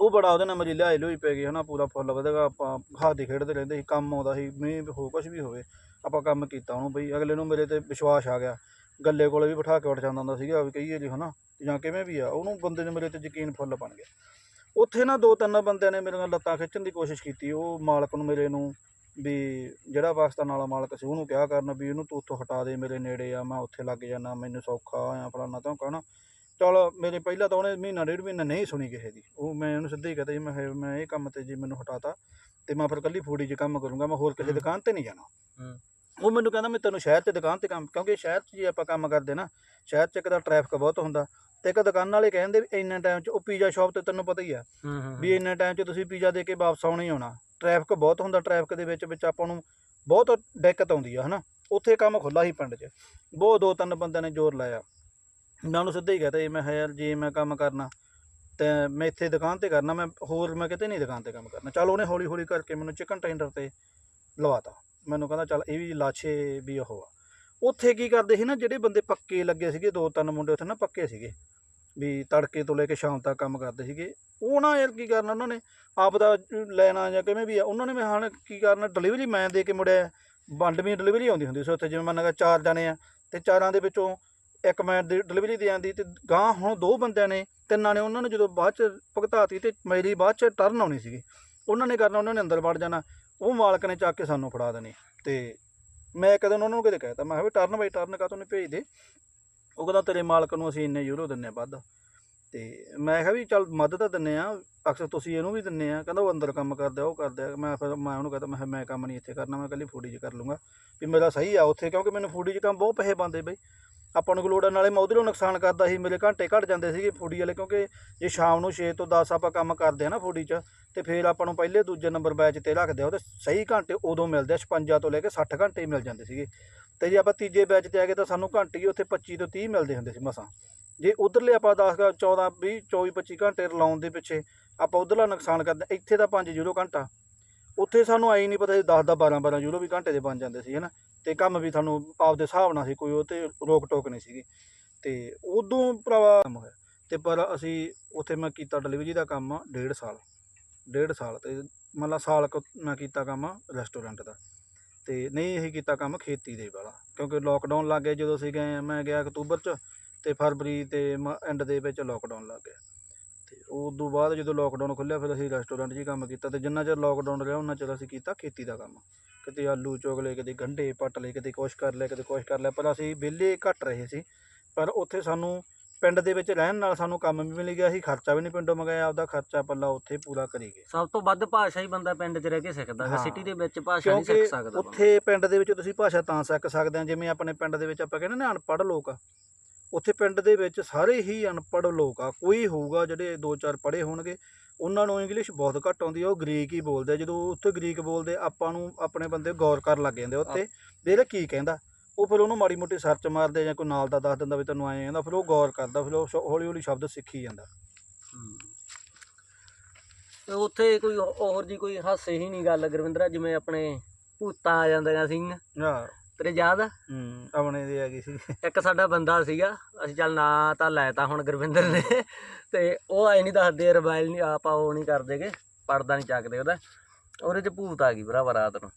ਉਹ ਬੜਾ ਉਹਦੇ ਨਾਲ ਮੇਰੀ ਲਿਆਏ ਲੋਈ ਪੈ ਗਈ ਹਨਾ, ਪੂਰਾ ਫੁੱਲ ਵਧੇਗਾ, ਆਪਾਂ ਹਾਦੀ ਖੇਡਦੇ ਰਹਿੰਦੇ ਸੀ, ਕੰਮ ਆਉਂਦਾ ਸੀ, ਮੀਂਹ ਹੋ ਕੁਝ ਵੀ ਹੋਵੇ, ਆਪਾਂ ਕੰਮ ਕੀਤਾ ਉਹਨੂੰ ਬਈ, ਅਗਲੇ ਨੂੰ ਮੇਰੇ ਤੇ ਵਿਸ਼ਵਾਸ ਆ ਗਿਆ। ਗੱਲੇ ਕੋਲੇ ਵੀ ਬਿਠਾ ਕੇ ਉੱਠ ਜਾਂਦਾ ਹੁੰਦਾ ਸੀਗਾ ਵੀ ਕਹੀਏ ਜੀ ਹਨਾ ਜਾਂ ਕਿਵੇਂ ਵੀ ਆ, ਉਹਨੂੰ ਬੰਦੇ ਨੂੰ ਮੇਰੇ ਤੇ ਯਕੀਨ ਫੁੱਲ ਬਣ ਗਿਆ। ਉੱਥੇ ਨਾ ਦੋ ਤਿੰਨ ਬੰਦਿਆਂ ਨੇ ਮੇਰੇ ਨਾਲ ਲੱਤਾਂ ਖਿੱਚਣ ਦੀ ਕੋਸ਼ਿਸ਼ ਕੀਤੀ, ਉਹ ਮਾਲਕ ਨੂੰ ਮੇਰੇ ਨੂੰ ਵੀ ਜਿਹੜਾ ਪਾਕਿਸਤਾਨ ਵਾਲਾ ਮਾਲਕ ਸੀ, ਉਹਨੂੰ ਕਿਹਾ ਕਰਨ ਵੀ ਇਹਨੂੰ ਤੂੰ ਉੱਥੋਂ ਹਟਾ ਦੇ, ਮੇਰੇ ਨੇੜੇ ਆ, ਮੈਂ ਉੱਥੇ ਲੱਗ ਜਾਣਾ ਮੈਨੂੰ ਸੌਖਾ ਆ ਫਲਾਨਾ ਤਾਂ ਕਹਿਣਾ ਚਲ ਮੇਰੇ ਪਹਿਲਾਂ ਤਾਂ ਉਹਨੇ ਮਹੀਨਾ ਡੇਢ ਮਹੀਨਾ ਨਹੀਂ ਸੁਣੀ ਕਿਸੇ ਦੀ। ਉਹ ਮੈਂ ਉਹਨੂੰ ਸਿੱਧਾ ਹੀ ਕਹਤਾ ਜੀ ਮੈਂ ਕਿਹਾ ਮੈਂ ਇਹ ਕੰਮ ਤੇ ਜੀ ਮੈਨੂੰ ਹਟਾਤਾ ਤੇ ਮੈਂ ਫਿਰ ਕੱਲੀ ਫੂਡੀ 'ਚ ਕੰਮ ਕਰੂੰਗਾ ਮੈਂ ਹੋਰ ਕਿਸੇ। ਦੁਕਾਨ ਤੇ ਨਹੀਂ ਜਾਣਾ। ਉਹ ਮੈਨੂੰ ਕਹਿੰਦਾ ਮੈਂ ਤੈਨੂੰ ਸ਼ਹਿਰ ਤੇ ਦੁਕਾਨ ਤੇ ਕੰਮ ਕਿਉਂਕਿ ਸ਼ਹਿਰ 'ਚ ਜੇ ਆਪਾਂ ਕੰਮ ਕਰਦੇ ਨਾ ਸ਼ਹਿਰ 'ਚ ਇੱਕ ਤਾਂ ਟ੍ਰੈਫਿਕ ਬਹੁਤ ਹੁੰਦਾ ਤੇ ਇੱਕ ਦੁਕਾਨ ਵਾਲੇ ਕਹਿੰਦੇ ਵੀ ਇੰਨੇ ਟਾਈਮ 'ਚ ਉਹ ਪੀਜ਼ਾ ਸ਼ਾਪ ਤੇ ਤੈਨੂੰ ਪਤਾ ਹੀ ਆ ਵੀ ਇੰਨੇ ਟਾਈਮ 'ਚ ਤੁਸੀਂ ਪੀਜ਼ਾ ਦੇ ਕੇ ਵਾਪਸ ਆਉਣਾ ਹੀ ਆਉਣਾ। ਟ੍ਰੈਫਿਕ ਬਹੁਤ ਹੁੰਦਾ ਟ੍ਰੈਫਿਕ ਦੇ ਵਿੱਚ ਵਿੱਚ ਆਪਾਂ ਨੂੰ ਬਹੁਤ ਦਿੱਕਤ ਆਉਂਦੀ ਆ ਹਨਾ? ਉੱਥੇ ਕੰਮ ਖੁੱਲਾ ਸੀ ਪਿੰਡ 'ਚ। ਬਹੁਤ ਦੋ ਤਿੰਨ ਬੰਦਿਆਂ ਨੇ ਜ਼ੋਰ ਲਾਇਆ। ਮੈਂ ਉਹਨੂੰ ਸਿੱਧਾ ਹੀ ਕਹਤਾ ਜੀ, ਮੈਂ ਕਿਹਾ ਯਾਰ ਜੇ ਮੈਂ ਕੰਮ ਕਰਨਾ, ਤੇ ਮੈਂ ਇੱਥੇ ਦੁਕਾਨ ਤੇ ਕਰਨਾ, ਮੈਂ ਹੋਰ ਮੈਂ ਕਿਤੇ ਨਹੀਂ ਦੁਕਾਨ ਤੇ ਕੰਮ ਕਰਨਾ। ਚਲ ਉਹਨੇ ਹੌਲੀ ਹੌਲੀ ਕਰਕੇ ਮੈਨੂੰ ਚਿਕਨ ਟੈਂਡਰ ਤੇ ਲਵਾਤਾ। ਮੈਨੂੰ ਕਹਿੰਦਾ, ਚੱਲ ਇਹ ਵੀ ਲਾਛੇ ਵੀ ਉਹ ਆ। ਉੱਥੇ ਕੀ ਕਰਦੇ ਸੀ ਨਾ, ਜਿਹੜੇ ਬੰਦੇ ਪੱਕੇ ਲੱਗੇ ਸੀਗੇ, ਦੋ ਤਿੰਨ ਮੁੰਡੇ ਉੱਥੇ ਨਾ ਪੱਕੇ ਸੀਗੇ, ਵੀ ਤੜਕੇ ਤੋਂ ਲੈ ਕੇ ਸ਼ਾਮ ਤੱਕ ਕੰਮ ਕਰਦੇ ਸੀਗੇ। ਉਹ ਨਾ ਯਾਰ ਕੀ ਕਰਨਾ ਉਹਨਾਂ ਨੇ? ਆਪ ਦਾ ਲੈਣਾ ਜਾਂ ਕਿਵੇਂ ਵੀ ਆ, ਉਹਨਾਂ ਨੇ ਮੈਂ ਹਾਂ ਕੀ ਕਰਨਾ ਡਿਲੀਵਰੀ ਮੈਂ ਦੇ ਕੇ ਮੁੜਿਆ। ਵੰਡਵੀਂ ਡਿਲੀਵਰੀ ਆਉਂਦੀ ਹੁੰਦੀ ਸੀ ਉੱਥੇ, ਜਿਵੇਂ ਮੰਨ ਗਾ ਚਾਰ ਜਣੇ ਆ, ਤੇ ਚਾਰਾਂ ਦੇ ਵਿੱਚੋਂ ਇੱਕ ਮੈਂ ਦੀ ਡਿਲੀਵਰੀ ਦੇ ਆਂਦੀ ਤੇ ਗਾਂ ਹੁਣ ਦੋ ਬੰਦਿਆਂ ਨੇ, ਤਿੰਨਾਂ ਨੇ ਉਹਨਾਂ ਨੂੰ ਜਦੋਂ ਬਾਅਦ ਚ ਭੁਗਤਾਤੀ ਤੇ ਮੇਰੀ ਬਾਅਦ ਚ ਟਰਨ ਆਉਣੀ ਸੀਗੀ। ਉਹਨਾਂ ਨੇ ਕਰਨਾ, ਉਹਨਾਂ ਨੇ ਅੰਦਰ ਵੜ ਜਾਣਾ, ਉਹ ਮਾਲਕ ਨੇ ਚੱਕ ਕੇ ਸਾਨੂੰ ਫੜਾ ਦੇਣੀ। ਤੇ ਮੈਂ ਕਦੇ ਉਹਨਾਂ ਨੂੰ ਕਦੇ ਕਹਿਤਾ, ਮੈਂ ਕਿਹਾ ਵੀ ਟਰਨ ਬਾਈ ਟਰਨ ਕਾ ਨਹੀਂ ਭੇਜ ਦੇ? ਉਹ ਕਹਿੰਦਾ, ਤੇਰੇ ਮਾਲਕ ਨੂੰ ਅਸੀਂ ਇੰਨੇ ਯੂਰੋ ਦਿੰਨੇ ਆ ਵੱਧ। ਤੇ ਮੈਂ ਕਿਹਾ ਵੀ ਚੱਲ ਮਦਦ ਤਾਂ ਦਿੰਨੇ ਆ, ਅਕਸਰ ਤੁਸੀਂ ਇਹਨੂੰ ਵੀ ਦਿੰਨੇ ਆ। ਕਹਿੰਦਾ, ਉਹ ਅੰਦਰ ਕੰਮ ਕਰਦਾ, ਉਹ ਕਰਦਾ। ਮੈਂ ਫਿਰ ਮੈਂ ਉਹਨੂੰ ਕਹਤਾ, ਮੈਂ ਕਿਹਾ, ਮੈਂ ਕੰਮ ਨਹੀਂ ਇੱਥੇ ਕਰਨਾ, ਮੈਂ ਕੱਲੀ ਫੂਡੀ 'ਚ ਕਰ ਲੂੰਗਾ ਵੀ ਮੇਰਾ ਸਹੀ ਆ ਉੱਥੇ, ਕਿਉਂਕਿ ਮੈਨੂੰ ਫੂਡੀ 'ਚ ਕੰਮ ਬਹੁਤ ਪੈਸੇ ਪਾਉਂਦੇ ਬਈ। ਆਪਾਂ ਨੂੰ ਲੋੜ ਨਾਲੇ ਮੈਂ ਉਹਦੇ ਨੂੰ ਨੁਕਸਾਨ ਕਰਦਾ ਸੀ, ਮੇਰੇ ਘੰਟੇ ਘਟ ਜਾਂਦੇ ਸੀਗੇ ਫੂਡੀ ਵਾਲੇ, ਕਿਉਂਕਿ ਜੇ ਸ਼ਾਮ ਨੂੰ 6 ਤੋਂ 10 ਆਪਾਂ ਕੰਮ ਕਰਦੇ ਆ ਨਾ ਫੂਡੀ 'ਚ, ਤੇ ਫਿਰ ਆਪਾਂ ਨੂੰ ਪਹਿਲੇ ਦੂਜੇ ਨੰਬਰ ਬੈਚ ਤੇ ਰੱਖਦੇ ਆ, ਉਹਦੇ ਸਹੀ ਘੰਟੇ ਉਦੋਂ ਮਿਲਦੇ ਆ 56 ਤੋਂ ਲੈ ਕੇ 60 ਘੰਟੇ ਹੀ ਮਿਲ ਜਾਂਦੇ ਸੀਗੇ। ਤੇ ਜੇ ਆਪਾਂ ਤੀਜੇ ਬੈਚ ਤੇ ਆ ਗਏ ਤਾਂ ਸਾਨੂੰ ਘੰਟੇ ਹੀ ਉੱਥੇ 25 ਤੋਂ 30 ਮਿਲਦੇ ਹੁੰਦੇ ਸੀ ਮਸਾਂ। ਜੇ ਉਧਰਲੇ ਆਪਾਂ 10 14 20 24 25 ਘੰਟੇ ਲਾਉਣ ਦੇ ਪਿੱਛੇ ਆਪਾਂ ਉਧਰਲਾ ਨੁਕਸਾਨ ਕਰਦੇ ਇੱਥੇ ਤਾਂ 5 ਯੂਰੋ ਘੰਟਾ। ਉੱਥੇ ਸਾਨੂੰ ਆਈ ਨਹੀਂ ਪਤਾ ਸੀ 10 ਦਾ 12 12 ਯੂਰੋ ਵੀ ਘੰਟੇ ਦੇ ਬਣ ਜਾਂਦੇ ਸੀ, ਹਨਾ? ਤੇ ਕੰਮ ਵੀ ਸਾਨੂੰ ਆਪਦੇ ਹਿਸਾਬ ਨਾਲ ਸੀ, ਕੋਈ ਉਹ ਤੇ ਰੋਕ ਟੋਕ ਨਹੀਂ ਸੀਗੀ। ਤੇ ਉਦੋਂ ਭਰਾਵਾ ਕੰਮ ਹੋਇਆ। ਤੇ ਪਰ ਅਸੀਂ ਉੱਥੇ ਮੈਂ ਕੀਤਾ ਡਿਲੀਵਰੀ ਦਾ ਕੰਮ ਡੇਢ ਸਾਲ ਡੇਢ ਸਾਲ ਤੇ ਮਤਲਬ ਸਾਲ ਕੁ ਮੈਂ ਕੀਤਾ ਕੰਮ ਰੈਸਟੋਰੈਂਟ ਦਾ। ਤੇ ਨਹੀਂ ਇਹ ਕੀਤਾ ਕੰਮ ਖੇਤੀ ਦੇ ਵਾਲਾ, ਕਿਉਂਕਿ ਲੋਕਡਾਊਨ ਲੱਗ ਗਿਆ ਜਦੋਂ ਅਸੀਂ ਗਏ ਮੈਂ ਗਿਆ ਅਕਤੂਬਰ ਚ ਤੇ ਫਰਵਰੀ ਤੇ ਐਂਡ ਦੇ ਵਿੱਚ ਲੋਕਡਾਊਨ ਲੱਗ ਗਿਆ। ਤੋਂ ਬਾਅਦ ਜਦੋਂ ਲੋਕਡਾਊਨ ਖੁੱਲਿਆ ਫਿਰ ਅਸੀਂ ਰੈਸਟੋਰੈਂਟ 'ਚ ਹੀ ਕੰਮ ਕੀਤਾ ਤੇ ਜਿੰਨਾ ਚਿਰ ਲੋਕਡਾਊਨ ਰਿਹਾ ਉਹਨਾਂ ਚਿਰ ਅਸੀਂ ਕੀਤਾ ਖੇਤੀ ਦਾ ਕੰਮ ਕਿਤੇ ਆਲੂ ਚੁਗ ਲਏ ਕਿਤੇ ਗੰਢੇ ਪੱਟ ਲਏ ਕਿਤੇ ਕੁਛ ਕਰ ਲਿਆ ਕਿਤੇ ਕੁਛ ਕਰ ਲਿਆ ਪਰ ਅਸੀਂ ਵਿਹਲੇ ਘੱਟ ਰਹੇ ਸੀ ਪਰ ਉੱਥੇ ਸਾਨੂੰ ਪਿੰਡ ਦੇ ਵਿੱਚ ਰਹਿਣ ਨਾਲ ਸਾਨੂੰ ਕੰਮ ਵੀ ਮਿਲ ਗਿਆ ਸੀ ਖਰਚਾ ਵੀ ਨਹੀਂ ਪਿੰਡੋਂ ਮੰਗਾਇਆ ਆਪਦਾ ਖਰਚਾ ਪੱਲਾ ਉੱਥੇ ਪੂਰਾ ਕਰੀ ਗਏ ਸਭ ਤੋਂ ਵੱਧ ਭਾਸ਼ਾ ਹੀ ਬੰਦਾ ਪਿੰਡ 'ਚ ਰਹਿ ਕੇ ਸਿੱਖਦਾ ਹੈ ਹਾਂ। ਸਿਟੀ ਦੇ ਵਿੱਚ ਭਾਸ਼ਾ ਨਹੀਂ ਸਿੱਖ ਕਿਉਂਕਿ ਸਕਦਾ ਬੰਦਾ। ਉੱਥੇ ਪਿੰਡ ਦੇ ਵਿੱਚ ਤੁਸੀਂ ਭਾਸ਼ਾ ਤਾਂ ਸਿੱਖ ਸਕਦੇ ਆ ਜਿਵੇਂ ਆਪਣੇ ਪਿੰਡ ਦੇ ਵਿੱਚ ਆਪਾਂ ਕਹਿੰਦੇ ਨੇ ਅਨਪੜ੍ਹ ਲੋਕ ਆ ਉੱਥੇ ਪਿੰਡ ਦੇ ਵਿੱਚ ਸਾਰੇ ਹੀ ਅਨਪੜ੍ਹ ਲੋਕ ਆ ਕੋਈ ਹੋਊਗਾ ਜਿਹੜੇ ਦੋ ਚਾਰ ਪੜ੍ਹੇ ਹੋਣਗੇ ਉਹਨਾਂ ਨੂੰ ਇੰਗਲਿਸ਼ ਬਹੁਤ ਘੱਟ ਆਉਂਦੀ ਆ ਉਹ ਗ੍ਰੀਕ ਹੀ ਬੋਲਦੇ ਆ ਜਦੋਂ ਉੱਥੇ ਗ੍ਰੀਕ ਬੋਲਦੇ ਆਪਾਂ ਨੂੰ ਆਪਣੇ ਬੰਦੇ ਗੌਰ ਕਰਨ ਲੱਗ ਜਾਂਦੇ ਆ ਉੱਤੇ ਵੀ ਇਹਦਾ ਕੀ ਕਹਿੰਦਾ? ਉਹ ਫਿਰ ਉਹਨੂੰ ਮਾੜੀ ਮੋਟੀ ਸਰਚ ਮਾਰਦੇ ਆ ਜਾਂ ਕੋਈ ਨਾਲ ਦਾ ਦੱਸ ਦਿੰਦਾ ਵੀ ਤੈਨੂੰ ਆਏ ਕਹਿੰਦਾ ਫਿਰ ਉਹ ਗੌਰ ਕਰਦਾ ਫਿਰ ਉਹ ਹੌਲੀ ਹੌਲੀ ਸ਼ਬਦ ਸਿੱਖੀ ਜਾਂਦਾ। ਤੇ ਉੱਥੇ ਕੋਈ ਹੋਰ ਜੀ ਕੋਈ ਹਾਸੇ ਹੀ ਨਹੀਂ ਗੱਲ ਗੁਰਵਿੰਦਰਾ ਜਿਵੇਂ ਆਪਣੇ ਭੂਤਾਂ ਆ ਜਾਂਦੀਆਂ ਸਿੰਘ ਹਾਂ। ਤੇਰੇ ਯਾਦ ਆ? ਹੂੰ ਆਪਣੇ ਦੇ ਆ ਗਈ ਸੀ ਇੱਕ ਸਾਡਾ ਬੰਦਾ ਸੀਗਾ ਅਸੀਂ ਚੱਲ ਨਾ ਤਾਂ ਲੈਤਾ ਹੁਣ ਗੁਰਵਿੰਦਰ ਨੇ ਤੇ ਉਹ ਆਏ ਨਹੀਂ ਦੱਸਦੇ ਰਬਾਇਲ ਨਹੀਂ ਆਪਾਂ ਉਹ ਨਹੀਂ ਕਰਦੇਗੇ ਪਰਦਾ ਨਹੀਂ ਚੱਕਦੇ ਉਹਦਾ। ਉਹਦੇ ਚ ਭੂਤ ਆ ਗਈ ਭਰਾਵਾ ਰਾਤ ਨੂੰ।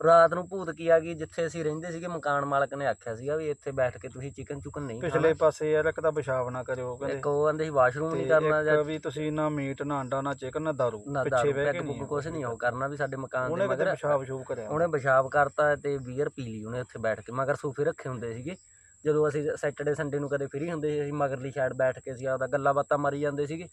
ਰਾਤ ਨੂੰ ਭੂਤ ਕੀ ਆ ਗਈ ਜਿੱਥੇ ਅਸੀਂ ਰਹਿੰਦੇ ਸੀਗੇ ਮਕਾਨ ਮਾਲਕ ਨੇ ਆਖਿਆ ਸੀਗਾ ਵੀ ਇੱਥੇ ਬੈਠ ਕੇ ਤੁਸੀਂ ਚਿਕਨ ਚੁਕਨ ਨਹੀਂ ਪਿਛਲੇ ਪਾਸੇ ਯਾਰ ਇੱਕ ਤਾਂ ਪਿਸ਼ਾਬ ਨਾ ਕਰਿਓ ਕਹਿੰਦੇ ਇੱਕ ਉਹ ਕਹਿੰਦੇ ਸੀ ਵਾਸ਼ਰੂਮ ਨਹੀਂ ਕਰਨਾ ਜਾਂ ਵੀ ਤੁਸੀਂ ਨਾ ਮੀਟ ਨਾ ਅੰਡਾ ਨਾ ਚਿਕਨ ਨਾ ਦਾਰੂ ਪਿੱਛੇ ਬਹਿ ਕੇ ਨਹੀਂ ਕੁਛ ਨਹੀਂ ਉਹ ਕਰਨਾ ਵੀ ਸਾਡੇ ਮਕਾਨ ਦੇ ਉਹਨੇ ਮਗਰ। ਪਿਸ਼ਾਬ ਸ਼ੂਬ ਕਰਿਆ। ਉਹਨੇ ਪਿਸ਼ਾਬ ਕਰਤਾ ਤੇ ਬੀਅਰ ਪੀ ਲਈ ਉਹਨੇ ਉੱਥੇ ਬੈਠ ਕੇ ਮਗਰ ਸੋਫੇ ਰੱਖੇ ਹੁੰਦੇ ਸੀਗੇ। ਜਦੋਂ ਅਸੀਂ ਸੈਟਰਡੇ ਸੰਡੇ ਨੂੰ ਕਦੇ ਫ੍ਰੀ ਹੁੰਦੇ ਸੀ ਅਸੀਂ ਮਗਰਲੀ ਸਾਈਡ ਬੈਠ ਕੇ ਅਸੀਂ ਆਪਦਾ ਗੱਲਾਂ ਬਾਤਾਂ ਮਾਰੀ ਜਾਂਦੇ ਸੀਗੇ।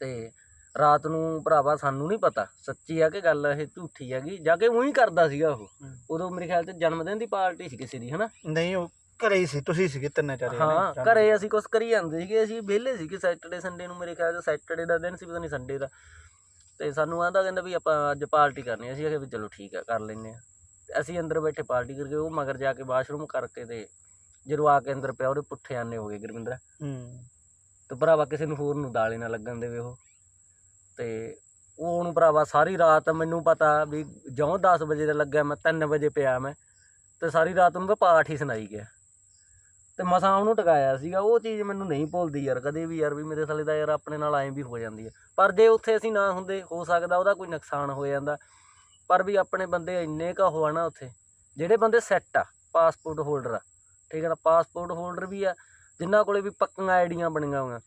ਤੇ ਰਾਤ ਨੂੰ ਭਰਾਵਾ ਸਾਨੂੰ ਨਹੀਂ ਪਤਾ। ਸੱਚੀ ਆ ਕਿ ਗੱਲ ਇਹ ਝੂਠੀ ਹੈਗੀ। ਜਾ ਕੇ ਉਹੀ ਕਰਦਾ ਸੀਗਾ ਉਹ। ਉਦੋਂ ਮੇਰੇ ਖਿਆਲ ਤੇ ਜਨਮ ਦਿਨ ਦੀ ਪਾਰਟੀ ਸੀ ਕਿਸੇ ਦੀ ਹਨਾ? ਨਹੀਂ ਉਹ ਘਰੇ ਹੀ ਸੀ ਤੁਸੀਂ ਸੀਗੇ ਤਿੰਨੇ ਚਾਰੇ ਹਾਂ। ਘਰੇ ਅਸੀਂ ਕੁਛ ਕਰੀ ਜਾਂਦੇ ਸੀਗੇ ਅਸੀਂ ਵਿਹਲੇ ਸੀਗੇ ਸੈਟਰਡੇ ਸੰਡੇ ਨੂੰ ਮੇਰੇ ਖਿਆਲ ਤੇ ਸੈਟਰਡੇ ਦਾ ਦਿਨ ਸੀ ਪਤਾ ਨਹੀਂ ਸੰਡੇ ਦਾ। ਤੇ ਸਾਨੂੰ ਆਂਦਾ ਕਹਿੰਦਾ ਵੀ ਆਪਾਂ ਅੱਜ ਪਾਰਟੀ ਕਰਨੀ। ਅਸੀਂ ਆਖਿਆ ਵੀ ਚਲੋ ਠੀਕ ਆ ਕਰ ਲੈਨੇ ਆ। ਅਸੀਂ ਅੰਦਰ ਬੈਠੇ ਪਾਰਟੀ ਕਰਕੇ ਉਹ ਮਗਰ ਜਾ ਕੇ ਵਾਸ਼ਰੂਮ ਕਰਕੇ ਤੇ ਜਦੋਂ ਆ ਕੇ ਅੰਦਰ ਪਿਆ ਉਹਦੇ ਪੁੱਠੇ ਆਨੇ ਹੋ ਗਏ ਗੁਰਵਿੰਦਰ। ਹੂੰ। ਤੇ ਭਰਾਵਾ ਕਿਸੇ ਨੂੰ ਹੋਰ ਨੂੰ ਦਾਲੇ ਨਾ ਲੱਗਣ ਦੇਵੇ ਉਹ। ਤੇ ਉਹ ਉਹਨੂੰ ਭਰਾਵਾ ਸਾਰੀ ਰਾਤ ਮੈਨੂੰ ਪਤਾ ਵੀ ਜਿਉਂ 10 ਵਜੇ ਦਾ ਲੱਗਿਆ ਮੈਂ 3 ਵਜੇ ਪਿਆ ਮੈਂ ਤੇ ਸਾਰੀ ਰਾਤ ਨੂੰ ਤਾਂ ਪਾਠ ਹੀ ਸੁਣਾਈ ਗਿਆ। ਤੇ ਮਸਾਂ ਉਹਨੂੰ ਟਿਕਾਇਆ ਸੀਗਾ, ਉਹ ਚੀਜ਼ ਮੈਨੂੰ ਨਹੀਂ ਭੁੱਲਦੀ ਯਾਰ, ਕਦੇ ਵੀ ਯਾਰ ਵੀ ਮੇਰੇ ਥੱਲੇ ਦਾ ਯਾਰ ਆਪਣੇ ਨਾਲ ਐਂ ਵੀ ਹੋ ਜਾਂਦੀ ਹੈ ਪਰ ਜੇ ਉੱਥੇ ਅਸੀਂ ਨਾ ਹੁੰਦੇ, ਹੋ ਸਕਦਾ ਉਹਦਾ ਕੋਈ ਨੁਕਸਾਨ ਹੋ ਜਾਂਦਾ। ਪਰ ਵੀ ਆਪਣੇ ਬੰਦੇ ਇੰਨੇ ਕਾ ਹੋਆ ਨਾ ਉੱਥੇ, ਜਿਹੜੇ ਬੰਦੇ ਸੈੱਟ ਆ ਪਾਸਪੋਰਟ ਹੋਲਡਰ ਆ, ਠੀਕ ਹੈ ਨਾ? ਪਾਸਪੋਰਟ ਹੋਲਡਰ ਵੀ ਆ ਜਿਨ੍ਹਾਂ ਕੋਲੇ ਵੀ ਪੱਕੀਆਂ ਆਈਡੀਆਂ ਬਣੀਆਂ ਹੋਈਆਂ।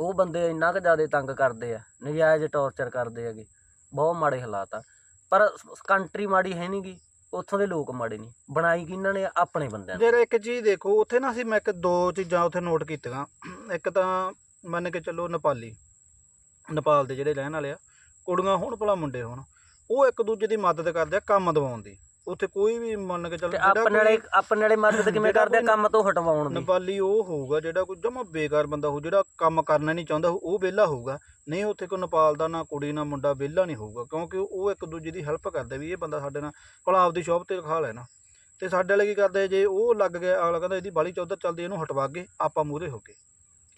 ਉਹ ਬੰਦੇ ਇੰਨਾ ਕੁ ਜ਼ਿਆਦਾ ਤੰਗ ਕਰਦੇ ਆ, ਨਜਾਇਜ਼ ਟੌਰਚਰ ਕਰਦੇ ਹੈਗੇ, ਬਹੁਤ ਮਾੜੇ ਹਾਲਾਤ ਆ। ਪਰ ਕੰਟਰੀ ਮਾੜੀ ਹੈ ਨਹੀਂਗੀ ਉੱਥੋਂ ਦੇ ਲੋਕ ਮਾੜੇ ਨਹੀਂ ਬਣਾਈ ਕਿ ਇਹਨਾਂ ਨੇ ਆਪਣੇ ਬੰਦਿਆਂ ਨੇ। ਜਰ ਇੱਕ ਚੀਜ਼ ਦੇਖੋ, ਉੱਥੇ ਨਾ ਅਸੀਂ ਮੈਂ ਇੱਕ ਦੋ ਚੀਜ਼ਾਂ ਉੱਥੇ ਨੋਟ ਕੀਤੀਆਂ। ਇੱਕ ਤਾਂ ਮੰਨ ਕੇ ਚੱਲੋ ਨੇਪਾਲੀ, ਨੇਪਾਲ ਦੇ ਜਿਹੜੇ ਰਹਿਣ ਵਾਲੇ ਆ, ਕੁੜੀਆਂ ਹੋਣ ਭਲਾ ਮੁੰਡੇ ਹੋਣ, ਉਹ ਇੱਕ ਦੂਜੇ ਦੀ ਮਦਦ ਕਰਦੇ ਆ ਕੰਮ ਦਿਵਾਉਣ ਦੀ। ਉੱਥੇ ਕੋਈ ਵੀ ਮੰਨ ਕੇ ਚੱਲ ਤੇ ਆਪਣੇ ਵਾਲੇ ਆਪਣੇ ਵਾਲੇ ਮਦਦ ਕਿਵੇਂ ਜਿਹੜਾ ਕਰਦੇ ਆ ਕੋਈ ਕੰਮ ਤੋਂ ਹਟਵਾਉਣ ਦੀ? ਨੇਪਾਲੀ ਉਹ ਹੋਊਗਾ ਜਿਹੜਾ ਕੋਈ ਜਮਾ ਬੇਕਾਰ ਬੰਦਾ ਹੋਊ ਜਿਹੜਾ ਕੰਮ ਕਰਨਾ ਨਹੀਂ ਚਾਹੁੰਦਾ ਹੋਊ, ਉਹ ਵਿਹਲਾ ਹੋਊਗਾ। ਨਹੀਂ ਉੱਥੇ ਕੋਈ ਨੇਪਾਲ ਦਾ ਨਾ ਕੁੜੀ ਨਾ ਮੁੰਡਾ ਵਿਹਲਾ ਨਹੀਂ ਹੋਊਗਾ ਕਿਉਂਕਿ ਉਹ ਇੱਕ ਦੂਜੇ ਦੀ ਹੈਲਪ ਕਰਦੇ ਵੀ ਇਹ ਬੰਦਾ ਸਾਡੇ ਨਾਲ ਭਲਾ ਆਪਦੀ ਸ਼ੌਪ ਤੇ ਖਾ ਲੈਣਾ। ਤੇ ਸਾਡੇ ਵਾਲੇ ਕੀ ਕਰਦੇ ਜੇ ਉਹ ਲੱਗ ਗਿਆ ਅਗਲਾ ਕਹਿੰਦਾ ਇਹਦੀ ਬਾਲੀ ਚੌਧਰ ਚੱਲਦੀ ਇਹਨੂੰ ਹਟਵਾ ਕੇ ਆਪਾਂ ਮੂਹਰੇ ਹੋ ਕੇ।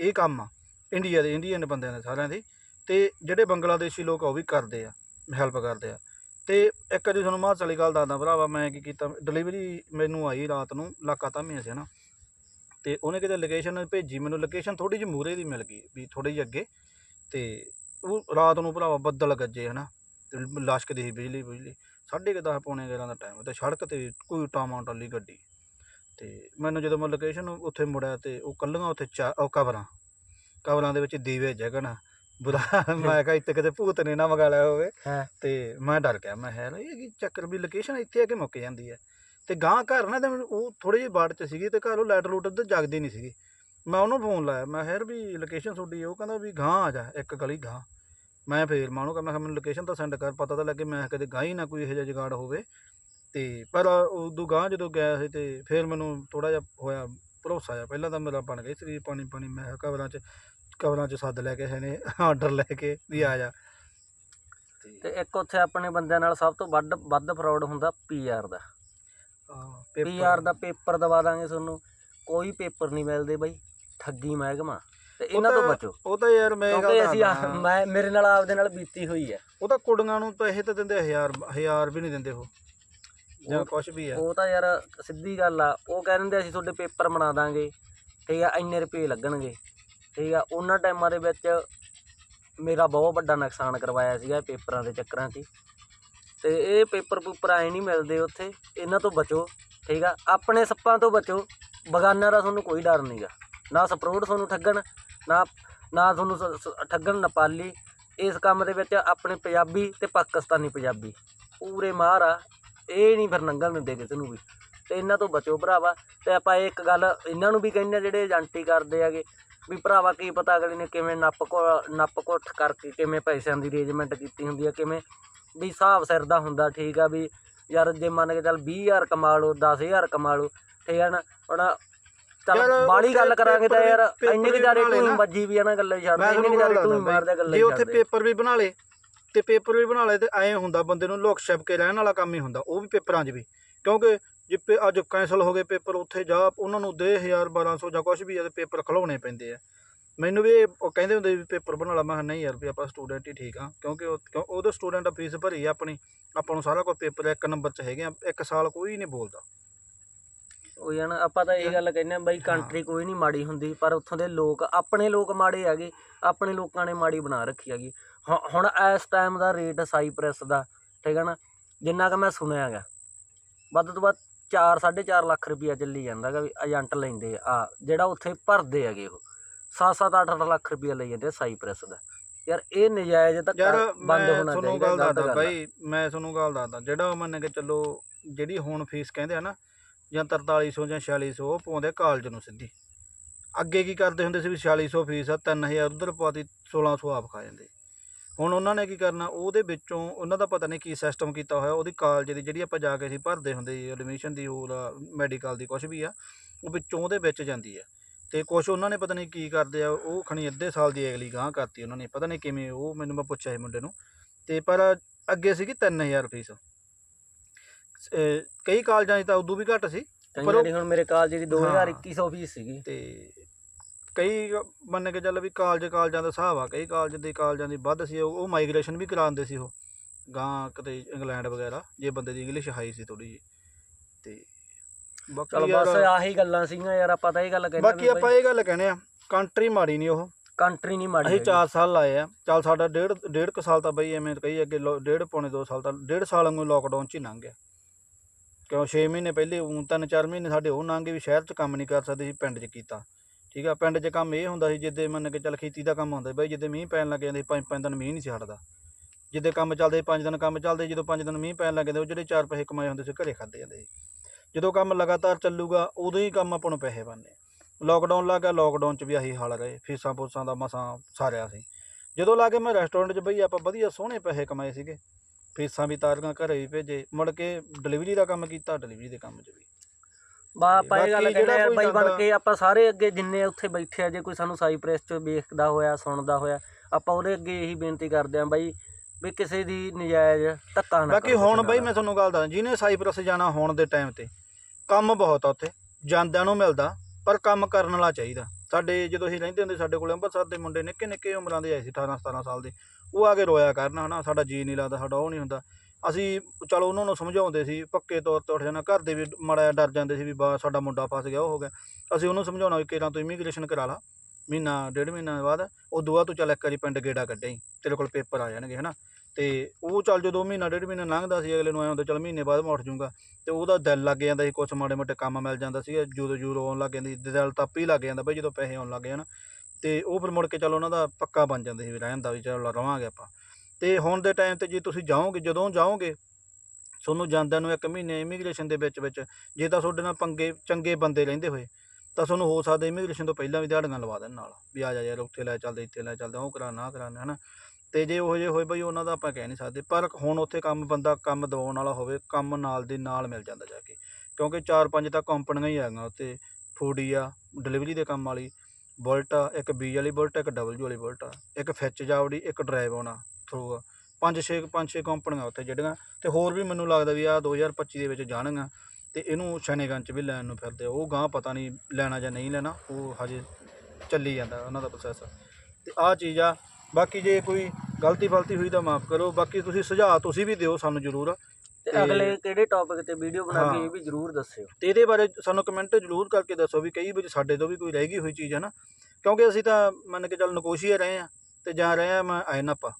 ਇਹ ਕੰਮ ਆ ਇੰਡੀਆ ਦੇ ਇੰਡੀਅਨ ਬੰਦਿਆਂ ਦੇ ਸਾਰਿਆਂ ਦੇ। ਤੇ ਜਿਹੜੇ ਬੰਗਲਾਦੇਸ਼ੀ ਲੋਕ ਆ ਉਹ ਵੀ ਕਰਦੇ ਆ ਹੈਲਪ ਕਰਦੇ ਆ। ਤੇ ਇੱਕ ਵਾਰੀ ਤੁਹਾਨੂੰ ਮਾਂ ਵਾਲੀ ਗੱਲ ਦੱਸਦਾ ਭਰਾਵਾ, ਮੈਂ ਕੀ ਕੀਤਾ ਡਿਲੀਵਰੀ ਮੈਨੂੰ ਆਈ ਰਾਤ ਨੂੰ ਇਲਾਕਾ ਤਾਂ ਸੀ ਨਾ। ਤੇ ਉਹਨੇ ਕਿਤੇ ਲੋਕੇਸ਼ਨ ਭੇਜੀ, ਮੈਨੂੰ ਲੋਕੇਸ਼ਨ ਥੋੜੀ ਜਿਹੀ ਮੂਰੇ ਦੀ ਮਿਲ ਗਈ, ਵੀ ਥੋੜੀ ਜਿਹੀ ਅੱਗੇ। ਤੇ ਉਹ ਰਾਤ ਨੂੰ ਭਰਾਵਾ ਬੱਦਲ ਗੱਜੇ ਹਨਾ, ਤੇ ਲਸ਼ਕਦੀ ਸੀ ਬਿਜਲੀ ਬਿਜਲੀ। ਸਾਢੇ ਕੁ ਦਸ, ਪੌਣੇ 11 ਦਾ ਟਾਈਮ ਤੇ ਸੜਕ ਤੇ ਕੋਈ ਟਾਮਾਂ ਟੱਲੀ ਗੱਡੀ। ਤੇ ਮੈਨੂੰ ਜਦੋਂ ਮੈਂ ਲੋਕੇਸ਼ਨ ਉੱਥੇ ਮੁੜਿਆ, ਤੇ ਉਹ ਕੱਲੀਆਂ ਉੱਥੇ ਚਾ, ਉਹ ਕਵਰਾਂ ਕਬਰਾਂ ਦੇ ਵਿੱਚ ਦੀਵੇ ਜਗਣ। ਬੁਰਾ ਮੈਂ ਕਿਹਾ ਇੱਥੇ ਕਿਤੇ ਭੂਤ ਨੇ ਨਾ ਮਗਾ ਲਿਆ ਹੋਵੇ ਹਾਂ। ਤੇ ਮੈਂ ਡਰ ਗਿਆ ਮੈਂ ਹੈ ਇਹ ਕੀ ਚੱਕਰ ਵੀ ਲੋਕੇਸ਼ਨ ਇੱਥੇ ਆ ਕੇ ਮੁੱਕ ਜਾਂਦੀ ਹੈ ਤੇ ਗਾਂ ਘਰ ਨਾ ਤੇ ਉਹ ਥੋੜੀ ਜਿਹੀ ਬਾੜ ਚ ਸੀਗੀ ਤੇ ਘਰ ਉਹ ਲਾਈਟ ਲੂਟ ਤੇ ਜਗਦੀ ਨਹੀਂ ਸੀਗੀ ਮੈਂ ਉਹਨੂੰ ਫੋਨ ਲਾਇਆ ਮੈਂ ਹੈਰ ਵੀ ਲੋਕੇਸ਼ਨ ਤੁਹਾਡੀ। ਉਹ ਕਹਿੰਦਾ ਵੀ ਗਾਂ ਆ ਜਾ ਇੱਕ ਗਲੀ ਗਾਂ ਮੈਂ ਫੇਰ ਮੈਂ ਉਹਨੂੰ ਕਿਹਾ ਮੈਂ ਕਿਹਾ ਮੈਨੂੰ ਲੋਕੇਸ਼ਨ ਤਾਂ ਸੈਂਡ ਕਰ ਪਤਾ ਤਾਂ ਲੱਗੇ ਮੈਂ ਕਦੇ ਗਾਂ ਹੀ ਨਾ ਕੋਈ ਇਹੋ ਜਿਹਾ ਜਗਾੜ ਹੋਵੇ ਤੇ ਪਰ ਉਦੋਂ ਗਾਂ ਜਦੋਂ ਗਿਆ ਸੀ ਤੇ ਫਿਰ ਮੈਨੂੰ ਥੋੜਾ ਜਿਹਾ ਹੋਇਆ ਭਰੋਸਾ ਜਿਹਾ ਪਹਿਲਾਂ ਤਾਂ ਮੇਰਾ ਬਣ ਗਿਆ ਸਰੀਰ ਪਾਣੀ ਪਾਣੀ ਮੈਂ ਕਿਹਾ ਕਬਰਾਂ 'ਚ ਕਬਰਾਂ 'ਚ ਸੱਦ ਲੈ ਕੇ ਇਹਨੇ ਆਰਡਰ ਲੈ ਕੇ ਵੀ ਆ ਜਾ। ਤੇ ਇੱਕ ਉੱਥੇ ਆਪਣੇ ਬੰਦਿਆਂ ਨਾਲ ਸਭ ਤੋਂ ਵੱਧ ਵੱਧ ਫਰਾਡ ਹੁੰਦਾ ਪੀਆਰ ਦਾ। ਪੀਆਰ ਦਾ ਪੇਪਰ ਦਵਾ ਦਾਂਗੇ ਤੁਹਾਨੂੰ। ਕੋਈ ਪੇਪਰ ਨਹੀਂ ਮਿਲਦੇ ਬਾਈ ਠੱਗੀ ਮਹਿਕਮਾ। ਤੇ ਇਹਨਾਂ ਤੋਂ ਤਾਂ ਬਚੋ। ਉਹ ਤਾਂ ਯਾਰ ਮੈਂ ਇਹ ਕਿਉਂਕਿ ਅਸੀਂ ਮੈਂ ਮੇਰੇ ਨਾਲ ਆਪਦੇ ਨਾਲ ਬੀਤੀ ਹੋਈ ਹੈ। ਉਹ ਤਾਂ ਕੁੜੀਆਂ ਨੂੰ ਪੈਸੇ ਤਾਂ ਦਿੰਦੇ ਹਜ਼ਾਰ ਹਜ਼ਾਰ ਵੀ ਨਹੀਂ ਦਿੰਦੇ ਉਹ। ਜਾਂ ਕੁਝ ਵੀ ਹੈ। ਉਹ ਤਾਂ ਯਾਰ ਸਿੱਧੀ ਗੱਲ ਆ। ਉਹ ਕਹਿ ਦਿੰਦੇ ਅਸੀਂ ਤੁਹਾਡੇ ਪੇਪਰ ਬਣਾ ਦਾਂਗੇ। ਠੀਕ ਆ ਇੰਨੇ ਰੁਪਏ ਲੱਗਣਗੇ। ਠੀਕ ਆ, ਉਹਨਾਂ ਟਾਈਮਾਂ ਦੇ ਵਿੱਚ ਮੇਰਾ ਬਹੁਤ ਵੱਡਾ ਨੁਕਸਾਨ ਕਰਵਾਇਆ ਸੀਗਾ ਇਹ ਪੇਪਰਾਂ ਦੇ ਚੱਕਰਾਂ 'ਚ ਹੀ। ਤੇ ਇਹ ਪੇਪਰ ਪੂਪਰ ਆਏ ਨਹੀਂ ਮਿਲਦੇ ਉੱਥੇ, ਇਹਨਾਂ ਤੋਂ ਬਚੋ, ਠੀਕ ਆ। ਆਪਣੇ ਸੱਪਾਂ ਤੋਂ ਬਚੋ ਬਗਾਨਿਆਂ ਦਾ ਤੁਹਾਨੂੰ ਕੋਈ ਡਰ ਨਹੀਂਗਾ ਨਾ ਸਪਰੋਟ ਤੁਹਾਨੂੰ ਠੱਗਣ, ਨਾ ਨਾ ਤੁਹਾਨੂੰ ਸ- ਠੱਗਣ ਨੇਪਾਲੀ। ਇਸ ਕੰਮ ਦੇ ਵਿੱਚ ਆਪਣੇ ਪੰਜਾਬੀ ਤੇ ਪਾਕਿਸਤਾਨੀ ਪੰਜਾਬੀ, ਪੂਰੇ ਮਾਹਰ ਆ। ਇਹ ਨਹੀਂ ਫਿਰ ਨੰਗਲ ਦਿੰਦੇ ਕਿਸੇ ਨੂੰ ਵੀ। ਤੇ ਇਹਨਾਂ ਤੋਂ ਬਚੋ ਭਰਾਵਾ। ਤੇ ਆਪਾਂ ਇੱਕ ਗੱਲ, ਇਹਨਾਂ ਨੂੰ ਵੀ ਕਹਿੰਦੇ ਆ ਜਿਹੜੇ ਏਜੰਟੀ ਕਰਦੇ ਹੈਗੇ ਵੀ ਭਰਾਵਾ ਕੀ ਪਤਾ ਅਗਲੇ ਨੇ ਕਿਵੇਂ ਨੱਪ ਕੋ ਨੱਪ ਕੁੱਠ ਕਰਕੇ ਕਿਵੇਂ ਪੈਸਿਆਂ ਦੀ ਅਰੇਂਜਮੈਂਟ ਕੀਤੀ ਹੁੰਦੀ ਆ ਕਿਵੇਂ ਵੀ ਹਿਸਾਬ ਸਿਰ ਦਾ ਹੁੰਦਾ ਠੀਕ ਆ ਵੀ ਯਾਰ ਜੇ ਮੰਨ ਕੇ ਚੱਲ 20000 ਕਮਾ ਲਓ 10000 ਕਮਾ ਲਓ ਠੀਕ ਆ ਨਾ ਹੁਣ ਚੱਲ ਬਾੜੀ ਗੱਲ ਕਰਾਂਗੇ ਤਾਂ ਯਾਰ ਇੰਨੀ ਕਿ ਜਾਰੀ ਟੂਈ। ਵੱਜੀ ਵੀ ਆ ਨਾ ਗੱਲਾਂ ਛੱਡ ਇੰਨੀ ਕਿ ਜਾਰੀ ਟੂਈ ਮਾਰਦੇ ਗੱਲਾਂ ਜੇ ਉੱਥੇ ਪੇਪਰ ਵੀ ਬਣਾ ਲੇ ਤੇ ਪੇਪਰ ਵੀ ਬਣਾ ਲੇ ਤੇ ਐਂ ਹੁੰਦਾ ਬੰਦੇ ਨੂੰ ਲੁਕ ਛਪ ਕੇ ਰਹਿਣ ਵਾਲਾ ਕੰਮ ਹੀ ਹੁੰਦਾ ਉਹ ਵੀ ਪੇਪਰਾਂ 'ਚ ਵੀ ਕਿਉਂਕਿ ਜੇ ਅੱਜ ਕੈਂਸਲ ਹੋ ਗਏ ਪੇਪਰ ਉੱਥੇ ਜਾ ਉਹਨਾਂ ਨੂੰ ਦੇ 1000 1200 ਜਾਂ ਕੁਝ ਵੀ ਆ ਤੇ ਪੇਪਰ ਖਲਾਉਣੇ ਪੈਂਦੇ ਆ। ਮੈਨੂੰ ਵੀ ਇਹ ਉਹ ਕਹਿੰਦੇ ਹੁੰਦੇ ਵੀ ਪੇਪਰ ਬਣਾ ਲਾ ਮੈਂ ਕਿਹਾ ਨਹੀਂ ਯਾਰ ਵੀ ਆਪਾਂ ਸਟੂਡੈਂਟ ਹੀ ਠੀਕ ਆ ਕਿਉਂਕਿ ਉਹ- ਕਿਉਂ ਉਹਦੇ ਸਟੂਡੈਂਟ ਫੀਸ ਭਰੀ ਆ ਆਪਣੀ ਆਪਾਂ ਨੂੰ ਸਾਰਾ ਕੁਝ ਪੇਪਰ ਇੱਕ ਨੰਬਰ 'ਚ ਹੈਗੇ ਆ ਇੱਕ ਸਾਲ ਕੋਈ ਨਹੀਂ ਬੋਲਦਾ। ਉਹ ਜਾਨ ਆਪਾਂ ਤਾਂ ਇਹ ਗੱਲ ਕਹਿੰਦੇ ਆ ਬਾਈ ਕੰਟਰੀ ਕੋਈ ਨਹੀਂ ਮਾੜੀ ਹੁੰਦੀ ਪਰ ਉੱਥੋਂ ਦੇ ਲੋਕ ਆਪਣੇ ਲੋਕ ਮਾੜੇ ਹੈਗੇ ਆਪਣੇ ਲੋਕਾਂ ਨੇ ਮਾੜੀ ਬਣਾ ਰੱਖੀ ਹੈਗੀ। ਹੁ- ਹੁਣ ਇਸ ਟਾਈਮ ਦਾ ਰੇਟ ਸਾਈਪ੍ਰੈਸ ਦਾ ਠੀਕ ਹੈ ਨਾ ਜਿੰਨਾ ਕਿ ਮੈਂ ਸੁਣਿਆ ਹੈਗਾ। ਵੱਧ ਤੋਂ ਵੱਧ 4 4.5 ਲੱਖ ਰੁਪਈਆ ਚੱਲੀ ਜਾਂਦਾ ਹੈਗਾ ਵੀ ਏਜੰਟ ਲੈਂਦੇ ਆ। ਜਿਹੜਾ ਉੱਥੇ ਭਰਦੇ ਹੈਗੇ ਉਹ। 7-7 8-8 ਲੱਖ ਰੁਪਈਆ ਲਈ ਜਾਂਦੇ ਸਾਈਪ੍ਰੈਸ ਦਾ। ਯਾਰ ਇਹ ਨਜਾਇਜ਼ ਤਾਂ ਬੰਦ ਹੋਣਾ ਤੁਹਾਨੂੰ ਚਾਹੀਦਾ ਗੱਲ ਦੱਸਦਾ। ਬਾਈ ਮੈਂ ਤੁਹਾਨੂੰ ਗੱਲ ਦੱਸਦਾ। ਜਿਹੜਾ ਉਹ ਮੰਨ ਕੇ ਚੱਲੋ ਜਿਹੜੀ ਹੁਣ ਫੀਸ ਕਹਿੰਦੇ ਆ ਨਾ ਜਾਂ 4300 ਜਾਂ 4600 ਉਹ ਪਾਉਂਦੇ ਕਾਲਜ ਨੂੰ ਸਿੱਧੀ। ਅੱਗੇ ਕੀ ਕਰਦੇ ਹੁੰਦੇ ਸੀ ਵੀ 4600 ਫੀਸ ਆ 3000 ਉਧਰ ਪਵਾਤੀ 1600 ਆਪ ਖਾ ਜਾਂਦੇ। ਹੁਣ ਉਹਨਾਂ ਨੇ ਕੀ ਕਰਨਾ ਉਹਦੇ ਵਿੱਚੋਂ ਉਹਨਾਂ ਦਾ ਪਤਾ ਨਹੀਂ ਕੀ ਸਿਸਟਮ ਕੀਤਾ ਹੋਇਆ ਉਹਦੀ ਕਾਲਜ ਦੀ ਜਿਹੜੀ ਆਪਾਂ ਜਾ ਕੇ ਅਸੀਂ ਭਰਦੇ ਹੁੰਦੇ ਸੀ ਐਡਮਿਸ਼ਨ ਦੀ ਹੋਰ ਮੈਡੀਕਲ ਦੀ ਕੁਝ ਵੀ ਆ ਉਹ ਵਿੱਚੋਂ ਉਹਦੇ ਵਿੱਚ ਜਾਂਦੀ ਆ। ਤੇ ਕੁਝ ਉਹਨਾਂ ਨੇ ਪਤਾ ਨਹੀਂ ਕੀ ਕਰਦੇ ਆ ਉਹ ਖਣੀ ਅੱਧੇ ਸਾਲ ਦੀ ਅਗਲੀ ਗਾਂ ਕਰਤੀ ਉਹਨਾਂ ਨੇ ਪਤਾ ਨਹੀਂ ਕਿਵੇਂ ਉਹ ਮੈਨੂੰ ਮੈਂ ਪੁੱਛਿਆ ਸੀ ਮੁੰਡੇ ਨੂੰ ਤੇ ਪਰ ਅੱਗੇ ਸੀਗੀ 3000 ਫੀਸ। ਕਈ ਕਾਲਜਾਂ 'ਚ ਤਾਂ ਉਦੋਂ ਵੀ ਘੱਟ ਸੀ ਪਰ ਹੁਣ ਮੇਰੇ ਕਾਲਜ ਦੀ 2100 ਫੀਸ ਸੀਗੀ। ਤੇ ਕਈ ਮੰਨ ਕੇ ਚੱਲ ਵੀ ਕਾਲਜ ਕਾਲਜਾਂ ਦਾ ਹਿਸਾਬ ਆ ਕਈ ਕਾਲਜ ਦੇ ਕਾਲਜਾਂ ਦੀ ਵੱਧ ਸੀ ਉਹ ਮਾਈਗ੍ਰੇਸ਼ਨ ਵੀ ਕਰਾਉਂਦੇ ਸੀ ਉਹ ਗਾਂ ਕਿਤੇ ਇੰਗਲੈਂਡ ਵਗੈਰਾ ਜੇ ਬੰਦੇ ਦੀ ਇੰਗਲਿਸ਼ ਹਾਈ ਸੀ ਥੋੜੀ ਜੀ ਤੇ ਚਲ ਬਾਕੀ ਬਸ ਆਹੀ ਗੱਲਾਂ ਸੀਗੀਆਂ ਯਾਰ ਆਪਾਂ ਤਾਂ ਇਹ ਗੱਲ ਕਹਿੰਦੇ ਬਾਕੀ ਆਪਾਂ ਇਹ ਗੱਲ ਕਹਿੰਦੇ ਆ ਕੰਟਰੀ ਮਾੜੀ ਨਹੀਂ ਉਹ। ਕੰਟਰੀ ਨਹੀਂ ਮਾੜੀ ਅਸੀਂ ਹੈਗੀ। 4 ਸਾਲ ਲਾਏ ਆ ਚੱਲ ਸਾਡਾ ਡੇਢ ਡੇਢ ਕੁ ਸਾਲ ਤਾਂ ਬਈ ਐਵੇਂ ਕਹੀ ਅੱਗੇ ਡੇਢ ਪੌਣੇ 2 ਸਾਲ ਤਾਂ ਡੇਢ ਸਾਲ ਵਾਂਗੂ ਲੋਕਡਾਊਨ 'ਚ ਹੀ ਲੰਘ ਗਿਆ। ਕਿਉਂ 6 ਮਹੀਨੇ ਪਹਿਲੇ ਊਂ ਤਿੰਨ ਚਾਰ ਮਹੀਨੇ ਸਾਡੇ ਉਹ ਲੰਘ ਗਏ ਵੀ ਸ਼ਹਿਰ 'ਚ ਕੰਮ ਨਹੀਂ ਕਰ ਸਕਦੇ ਸੀ ਪਿੰਡ 'ਚ ਕੀਤਾ। ਠੀਕ ਆ, ਪਿੰਡ 'ਚ ਕੰਮ ਇਹ ਹੁੰਦਾ ਸੀ ਜਿੱਦੇ ਮੰਨ ਕੇ ਚੱਲ ਖੇਤੀ ਦਾ ਕੰਮ ਹੁੰਦਾ ਸੀ ਬਈ, ਜਿੱਦੇ ਮੀਂਹ ਪੈਣ ਲੱਗ ਜਾਂਦੇ ਸੀ, ਪੰਜ ਪੰਜ ਦਿਨ ਮੀਂਹ ਨਹੀਂ ਸੀ ਹਟਦਾ। ਜਿੱਦੇ ਕੰਮ ਚੱਲਦੇ ਪੰਜ ਦਿਨ ਕੰਮ ਚੱਲਦੇ ਜਦੋਂ ਪੰਜ ਦਿਨ ਮੀਂਹ ਪੈਣ ਲੱਗ ਜਾਂਦੇ ਉਹ ਜਿਹੜੇ ਚਾਰ ਪੈਸੇ ਕਮਾਏ ਹੁੰਦੇ ਸੀ ਘਰੇ ਖਾਦੇ ਜਾਂਦੇ ਸੀ। ਜਦੋਂ ਕੰਮ ਲਗਾਤਾਰ ਚੱਲੂਗਾ, ਉਦੋਂ ਹੀ ਕੰਮ ਆਪਾਂ ਨੂੰ ਪੈਸੇ ਬਣਨੇ। ਲੋਕਡਾਊਨ ਲੱਗ ਗਿਆ ਲੋਕਡਾਊਨ 'ਚ ਵੀ ਆਹੀ ਹਾਲ ਰਹੇ, ਫੀਸਾਂ ਫੂਸਾਂ ਦਾ ਮਸਾਂ ਸਾਰਿਆ ਸੀ। ਜਦੋਂ ਲਾ ਕੇ ਮੈਂ ਰੈਸਟੋਰੈਂਟ 'ਚ ਬਈ, ਆਪਾਂ ਵਧੀਆ ਸੋਹਣੇ ਪੈਸੇ ਕਮਾਏ ਸੀਗੇ। ਫੀਸਾਂ ਵੀ ਤਾਰੀਆਂ ਘਰੇ ਵੀ ਭੇਜੇ, ਮੁੜ ਕੇ ਡਿਲੀਵਰੀ ਦਾ ਕੰਮ ਕੀਤਾ ਡਿਲੀਵਰੀ ਦੇ ਕੰਮ 'ਚ ਵੀ। ਬਾ ਆਪਾਂ ਇਹ ਗੱਲ ਬਾਕੀ ਕਹਿੰਦੇ ਜਿਹੜਾ ਯਾਰ ਕੋਈ ਬਾਈ ਬਣ ਜਾਂਦਾ- ਕੇ ਆਪਾਂ ਸਾਰੇ ਅੱਗੇ ਜਿੰਨੇ ਉੱਥੇ ਬੈਠੇ ਆ ਜੇ ਕੋਈ ਸਾਨੂੰ ਸਾਈਪ੍ਰੈਸ ਚ ਵੇਖਦਾ ਹੋਇਆ ਸੁਣਦਾ ਹੋਇਆ ਆਪਾਂ ਉਹਦੇ ਅੱਗੇ ਇਹੀ ਬੇਨਤੀ ਕਰਦੇ ਆਂ ਬਾਈ ਵੀ ਕਿਸੇ ਦੀ ਨਜਾਇਜ਼ ਧੱਕਾ ਨਾ ਬਾਕੀ ਕਰੋ ਹੁਣ ਕਿਸੇ ਬਈ ਨਾਲ। ਮੈਂ ਤੁਹਾਨੂੰ ਗੱਲ ਦੱਸਾਂ ਜਿਹਨੇ ਸਾਈਪ੍ਰਸ ਜਾਣਾ ਹੋਣ ਦੇ ਟਾਈਮ ਤੇ ਕੰਮ ਬਹੁਤ ਆ ਉੱਥੇ ਜਾਂਦਿਆਂ ਨੂੰ ਮਿਲਦਾ ਪਰ ਕੰਮ ਕਰਨ ਵਾਲਾ ਚਾਹੀਦਾ ਸਾਡੇ ਜਦੋਂ ਅਸੀਂ ਰਹਿੰਦੇ ਹੁੰਦੇ ਸਾਡੇ ਕੋਲ ਅੰਮ੍ਰਿਤਸਰ ਦੇ ਮੁੰਡੇ ਨਿੱਕੇ ਨਿੱਕੇ ਉਮਰਾਂ ਦੇ ਆਏ ਸੀ 18 17 ਸਾਲ ਦੇ ਉਹ ਆ ਕੇ ਰੋਇਆ ਕਰਨ ਹਨਾ ਸਾਡਾ ਜੀ ਨਹੀਂ ਲੱਗਦਾ ਸਾਡਾ ਉਹ ਨਹੀਂ ਹੁੰਦਾ ਅਸੀਂ ਚਲੋ ਉਹਨਾਂ ਨੂੰ ਸਮਝਾਉਂਦੇ ਸੀ, ਪੱਕੇ ਤੌਰ ਤੇ ਉੱਠ ਜਾਣਾ ਘਰ ਦੇ ਵੀ ਮਾੜਾ ਜਿਹਾ ਡਰ ਜਾਂਦੇ ਸੀ ਵੀ ਬਾ ਸਾਡਾ ਮੁੰਡਾ ਫਸ ਗਿਆ, ਉਹ ਹੋ ਗਿਆ। ਅਸੀਂ ਉਹਨੂੰ ਸਮਝਾਉਣਾ ਵੀ ਕਿਰਾਂ ਤੂੰ ਇਮੀਗ੍ਰੇਸ਼ਨ ਕਰਾ ਲਾ, ਮਹੀਨਾ, ਡੇਢ ਮਹੀਨਾ ਬਾਅਦ ਉਹ ਦੁਆ ਤੂੰ ਚੱਲ ਇੱਕ ਵਾਰੀ ਪਿੰਡ ਗੇੜਾ ਕੱਢੇ, ਤੇਰੇ ਕੋਲ ਪੇਪਰ ਆ ਜਾਣਗੇ, ਹਨਾ। ਤੇ ਉਹ ਚੱਲ ਜਦੋਂ ਮਹੀਨਾ, ਡੇਢ ਮਹੀਨਾ ਲੰਘਦਾ ਸੀ, ਅਗਲੇ ਨੂੰ ਐਂ ਹੁੰਦਾ, ਚੱਲ ਮਹੀਨੇ ਬਾਅਦ ਮੈਂ ਉੱਠ ਜਾਊਂਗਾ। ਤੇ ਉਹਦਾ ਦਿਲ ਲੱਗ ਜਾਂਦਾ ਸੀ, ਕੁਛ ਮਾੜੇ ਮੋਟੇ ਕੰਮ ਮਿਲ ਜਾਂਦਾ ਸੀ ਜਦੋਂ ਜੂਰੋ ਆਉਣ ਲੱਗ ਜਾਂਦੀ, ਦਿਲ ਤੱਪ ਹੀ ਲੱਗ ਜਾਂਦਾ ਬਈ ਜਦੋਂ ਪੈਸੇ ਆਉਣ ਲੱਗ ਜਾਣ। ਤੇ ਉਹ ਫਿਰ ਮੁੜ ਕੇ ਚੱਲ ਉਹਨਾਂ ਦਾ ਪੱਕਾ ਬਣ ਜਾਂਦੇ ਸੀ ਵੀ ਰਹਿਣ ਦਾ ਵੀ ਚੱਲ ਰਵਾਂਗੇ ਆਪਾਂ। ਤੇ ਹੁਣ ਦੇ ਟਾਈਮ ਤੇ ਜੇ ਤੁਸੀਂ ਜਾਓਗੇ, ਜਦੋਂ ਜਾਓਗੇ, ਤੁਹਾਨੂੰ ਜਾਂਦਿਆਂ ਨੂੰ ਇੱਕ ਮਹੀਨੇ ਇਮੀਗ੍ਰੇਸ਼ਨ ਦੇ ਵਿੱਚ ਵਿੱਚ, ਜੇ ਤਾਂ ਤੁਹਾਡੇ ਨਾਲ ਪੰਗੇ, ਚੰਗੇ ਬੰਦੇ ਰਹਿੰਦੇ ਹੋਏ, ਤਾਂ ਤੁਹਾਨੂੰ ਹੋ ਸਕਦਾ ਇਮੀਗ੍ਰੇਸ਼ਨ ਤੋਂ ਪਹਿਲਾਂ ਵੀ ਦਿਹਾੜੀਆਂ ਲਵਾ ਦੇਣ ਨਾਲ, ਵੀ ਆ ਜਾ ਯਾਰ, ਉੱਥੇ ਲੈ ਚੱਲਦੇ, ਇੱਥੇ ਲੈ ਚੱਲਦੇ, ਉਹ ਕਰਾ, ਨਾ ਕਰਾਣਾ ਹਨਾ। ਤੇ ਜੇ ਉਹ ਜੇ ਹੋਏ ਬਈ, ਉਹਨਾਂ ਦਾ ਆਪਾਂ ਕਹਿ ਨਹੀਂ ਸਕਦੇ, ਪਰ ਹੁਣ ਉੱਥੇ ਕੰਮ, ਬੰਦਾ ਕੰਮ ਦਿਵਾਉਣ ਵਾਲਾ ਹੋਵੇ, ਕੰਮ ਨਾਲ ਦੇ ਨਾਲ ਮਿਲ ਜਾਂਦਾ ਜਾ ਕੇ, ਕਿਉਂਕਿ ਚਾਰ ਪੰਜ ਤਾਂ ਕੰਪਨੀਆਂ ਹੀ ਹੈਗੀਆਂ ਉੱਥੇ ਫੂਡੀ ਆ ਡਿਲੀਵਰੀ ਦੇ ਕੰਮ ਵਾਲੀ, ਬੁਲਟ ਆ, ਇੱਕ ਬੀ ਵਾਲੀ ਬੁਲਟ, ਇੱਕ ਡਬਲਯੂ ਵਾਲੀ ਬੁਲਟ ਆ, ਇੱਕ ਫਿੱਚ ਜਾਵੜੀ, ਇੱਕ ਡਰਾਈਵ ਆਉਣਾ ਥਰੂ ਆ। ਪੰਜ ਛੇ ਪੰਜ ਛੇ ਕੰਪਨੀਆਂ ਉੱਥੇ ਜਿਹੜੀਆਂ ਤੇ ਹੋਰ ਵੀ ਮੈਨੂੰ ਲੱਗਦਾ ਵੀ ਆ 2025 ਦੇ ਵਿੱਚ ਜਾਣਗੀਆਂ ਤੇ ਇਹਨੂੰ ਸ਼ਨੇਗਨ ਚ ਵੀ ਲੈਣ ਨੂੰ ਫਿਰਦੇ ਆ। ਉਹ ਗਾਂ ਪਤਾ ਨਹੀਂ ਲੈਣਾ ਜਾਂ ਨਹੀਂ ਲੈਣਾ ਉਹ ਹਜੇ ਚੱਲੀ ਜਾਂਦਾ ਉਹਨਾਂ ਦਾ ਪ੍ਰੋਸੈਸ ਤੇ ਆਹ ਚੀਜ਼ ਆ ਬਾਕੀ ਜੇ ਕੋਈ ਗਲਤੀ ਫਲਤੀ ਹੋਈ ਤਾਂ ਮਾਫ ਕਰੋ ਬਾਕੀ ਤੁਸੀਂ ਸੁਝਾਅ ਤੁਸੀਂ ਵੀ ਦਿਓ ਸਾਨੂੰ ਜ਼ਰੂਰ। ਤੇ ਅਗਲੇ ਕਿਹੜੇ ਟੌਪਿਕ ਤੇ ਵੀਡੀਓ ਬਣਾ ਕੇ। ਇਹ ਵੀ ਜਰੂਰ ਦੱਸਿਓ। ਤੇ ਇਹਦੇ ਬਾਰੇ ਸਾਨੂੰ ਕਮੈਂਟ ਜ਼ਰੂਰ ਕਰਕੇ ਦੱਸੋ ਵੀ ਕਈ ਵਾਰੀ ਸਾਡੇ ਤੋਂ ਵੀ ਕੋਈ ਰਹਿ ਗਈ ਹੋਈ ਚੀਜ਼ ਹੈ ਨਾ। ਕਿਉਂਕਿ ਅਸੀਂ ਤਾਂ ਮੰਨ ਕੇ ਚੱਲ ਨਕੋਸ਼ੀਏ ਰਹੇ ਆ ਤੇ ਜਾਂ ਰਹੇ ਆ ਮੈਂ ਆਇਨਪਾ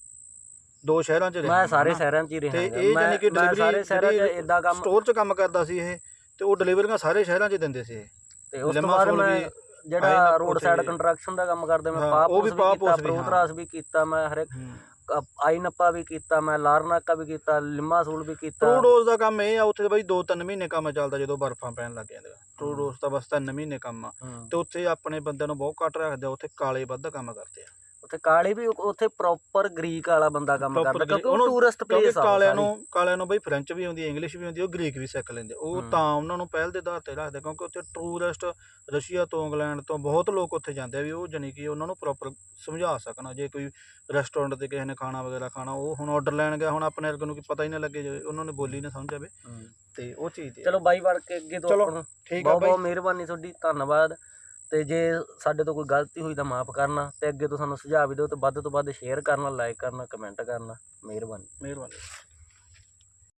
ਦੋ ਸ਼ਹਿਰਾਂ 'ਚ ਰਹੇ ਮੈਂ ਸਾਰੇ ਸ਼ਹਿਰਾਂ 'ਚ ਹੀ ਰਿਹਾ ਤੇ। ਇਹ ਜਾਣੀ ਕਿ delivery ਸਾਰੇ ਸ਼ਹਿਰਾਂ 'ਚ ਇਦਾਂ ਕੰਮ ਸਟੋਰ 'ਚ ਕੰਮ ਕਰਦਾ ਸੀ ਇਹ ਤੇ ਉਹ ਡਿਲੀਵਰੀਆਂ ਸਾਰੇ ਸ਼ਹਿਰਾਂ 'ਚ ਦਿੰਦੇ ਸੀ ਤੇ ਉਸ ਤੋਂ ਬਾਅਦ ਮੈਂ ਜਿਹੜਾ ਰੋਡ ਸਾਈਡ। ਕੰਸਟਰਕਸ਼ਨ ਦਾ ਕੰਮ ਕਰਦਾ ਮੈਂ ਪਾਪ ਉਹ ਵੀ ਕੀਤਾ ਉਸ ਵੀ, ਹਾਂ। ਪ੍ਰੋਤਰਾਸ ਵੀ ਕੀਤਾ ਮੈਂ ਹਰ ਇੱਕ ਆਈ ਨੱਪਾ ਵੀ ਕੀਤਾ ਮੈਂ ਲਾਰਨਾਕਾ ਵੀ ਕੀਤਾ ਲਿਮਾ ਸੂਲ ਵੀ ਕੀਤਾ ਟਰੂ ਡੋਜ਼ ਦਾ ਕੰਮ ਇਹ ਆ ਉੱਥੇ ਬਈ 2-3 ਮਹੀਨੇ ਕੰਮ ਚੱਲਦਾ ਜਦੋਂ ਬਰਫਾਂ ਪੈਣ ਲੱਗ ਜਾਂਦੀਆਂ ਟਰੂ ਡੋਜ਼ ਦਾ ਬਸ 3 ਮਹੀਨੇ ਕੰਮ ਆ। ਤੇ ਉੱਥੇ ਆਪਣੇ ਬੰਦਿਆਂ ਨੂੰ ਬਹੁਤ ਘੱਟ ਰੱਖਦੇ ਆ ਉੱਥੇ ਕਾਲੇ ਵੱਧ ਕੰਮ ਕਰਦੇ ਆ ਉੱਥੇ ਕਾਲੇ ਵੀ ਉੱਥੇ ਪ੍ਰੋਪਰ ਗ੍ਰੀਕ ਵਾਲਾ ਬੰਦਾ ਕੰਮ Proper ਕਰਦਾ ਕਿਉਂਕਿ ਉਹਨੂੰ- ਉਹ ਟੂਰਿਸਟ ਕਿਉਂਕਿ ਪਲੇਸ ਆ ਕਾਲਿਆਂ। ਨੂੰ ਕਾਲਿਆਂ ਨੂੰ ਬਈ ਫ੍ਰੈਂਚ ਵੀ ਆਉਂਦੀ ਇੰਗਲਿਸ਼ ਵੀ ਆਉਂਦੀ ਉਹ ਗ੍ਰੀਕ ਵੀ ਸਿੱਖ ਲੈਂਦੇ ਉਹ। ਤਾਂ ਉਹਨਾਂ ਨੂੰ ਪਹਿਲ ਦੇ ਆਧਾਰ ਤੇ ਰੱਖਦੇ ਕਿਉਂਕਿ ਉੱਥੇ ਟੂਰਿਸਟ ਰਸ਼ੀਆ ਤੋਂ ਇੰਗਲੈਂਡ ਤੋਂ ਬਹੁਤ ਲੋਕ ਉੱਥੇ ਜਾਂਦੇ ਆ ਵੀ ਉਹ ਜਾਣੀ ਕਿ ਉਹਨਾਂ ਨੂੰ ਪ੍ਰੋਪਰ ਸਮਝਾ ਸਕਣ ਜੇ ਕੋਈ ਰੈਸਟੋਰੈਂਟ ਤੇ ਕਿਸੇ ਨੇ ਖਾਣਾ ਵਗੈਰਾ ਖਾਣਾ ਉਹ ਹੁਣ ਆਰਡਰ ਲੈਣ ਗਿਆ ਹੁਣ ਆਪਣੇ ਵਰਗੇ ਨੂੰ ਕੀ ਪਤਾ ਹੀ ਨਾ ਲੱਗੇ ਜੇ ਉਹਨਾਂ ਨੇ ਬੋਲੀ ਨਾ ਸਮਝ ਆਵੇ ਹੂੰ। ਤੇ ਉਹ ਚੀਜ਼ ਤੇ। ਚਲੋ ਬਾਈ ਬਣ ਕੇ ਅੱਗੇ ਤੋਂ ਚਲੋ, ਆਪਾਂ ਨੂੰ ਠੀਕ ਆ ਬਹੁਤ ਬਾਈ ਬਹੁਤ ਮਿਹਰਬਾਨੀ ਤੁਹਾਡੀ ਧੰਨਵਾਦ ਤੇ ਜੇ ਸਾਡੇ ਤੋਂ ਕੋਈ ਗਲਤੀ ਹੋਈ ਤਾਂ ਮਾਫ ਕਰਨਾ ਤੇ ਅੱਗੇ ਤੋਂ ਸਾਨੂੰ ਸੁਝਾਅ ਵੀ ਦਿਓ ਤੇ ਵੱਧ ਤੋਂ ਵੱਧ ਸ਼ੇਅਰ ਕਰਨਾ ਲਾਈਕ ਕਰਨਾ ਕਮੈਂਟ ਕਰਨਾ, ਮਿਹਰਬਾਨੀ। ਮਿਹਰਬਾਨੀ।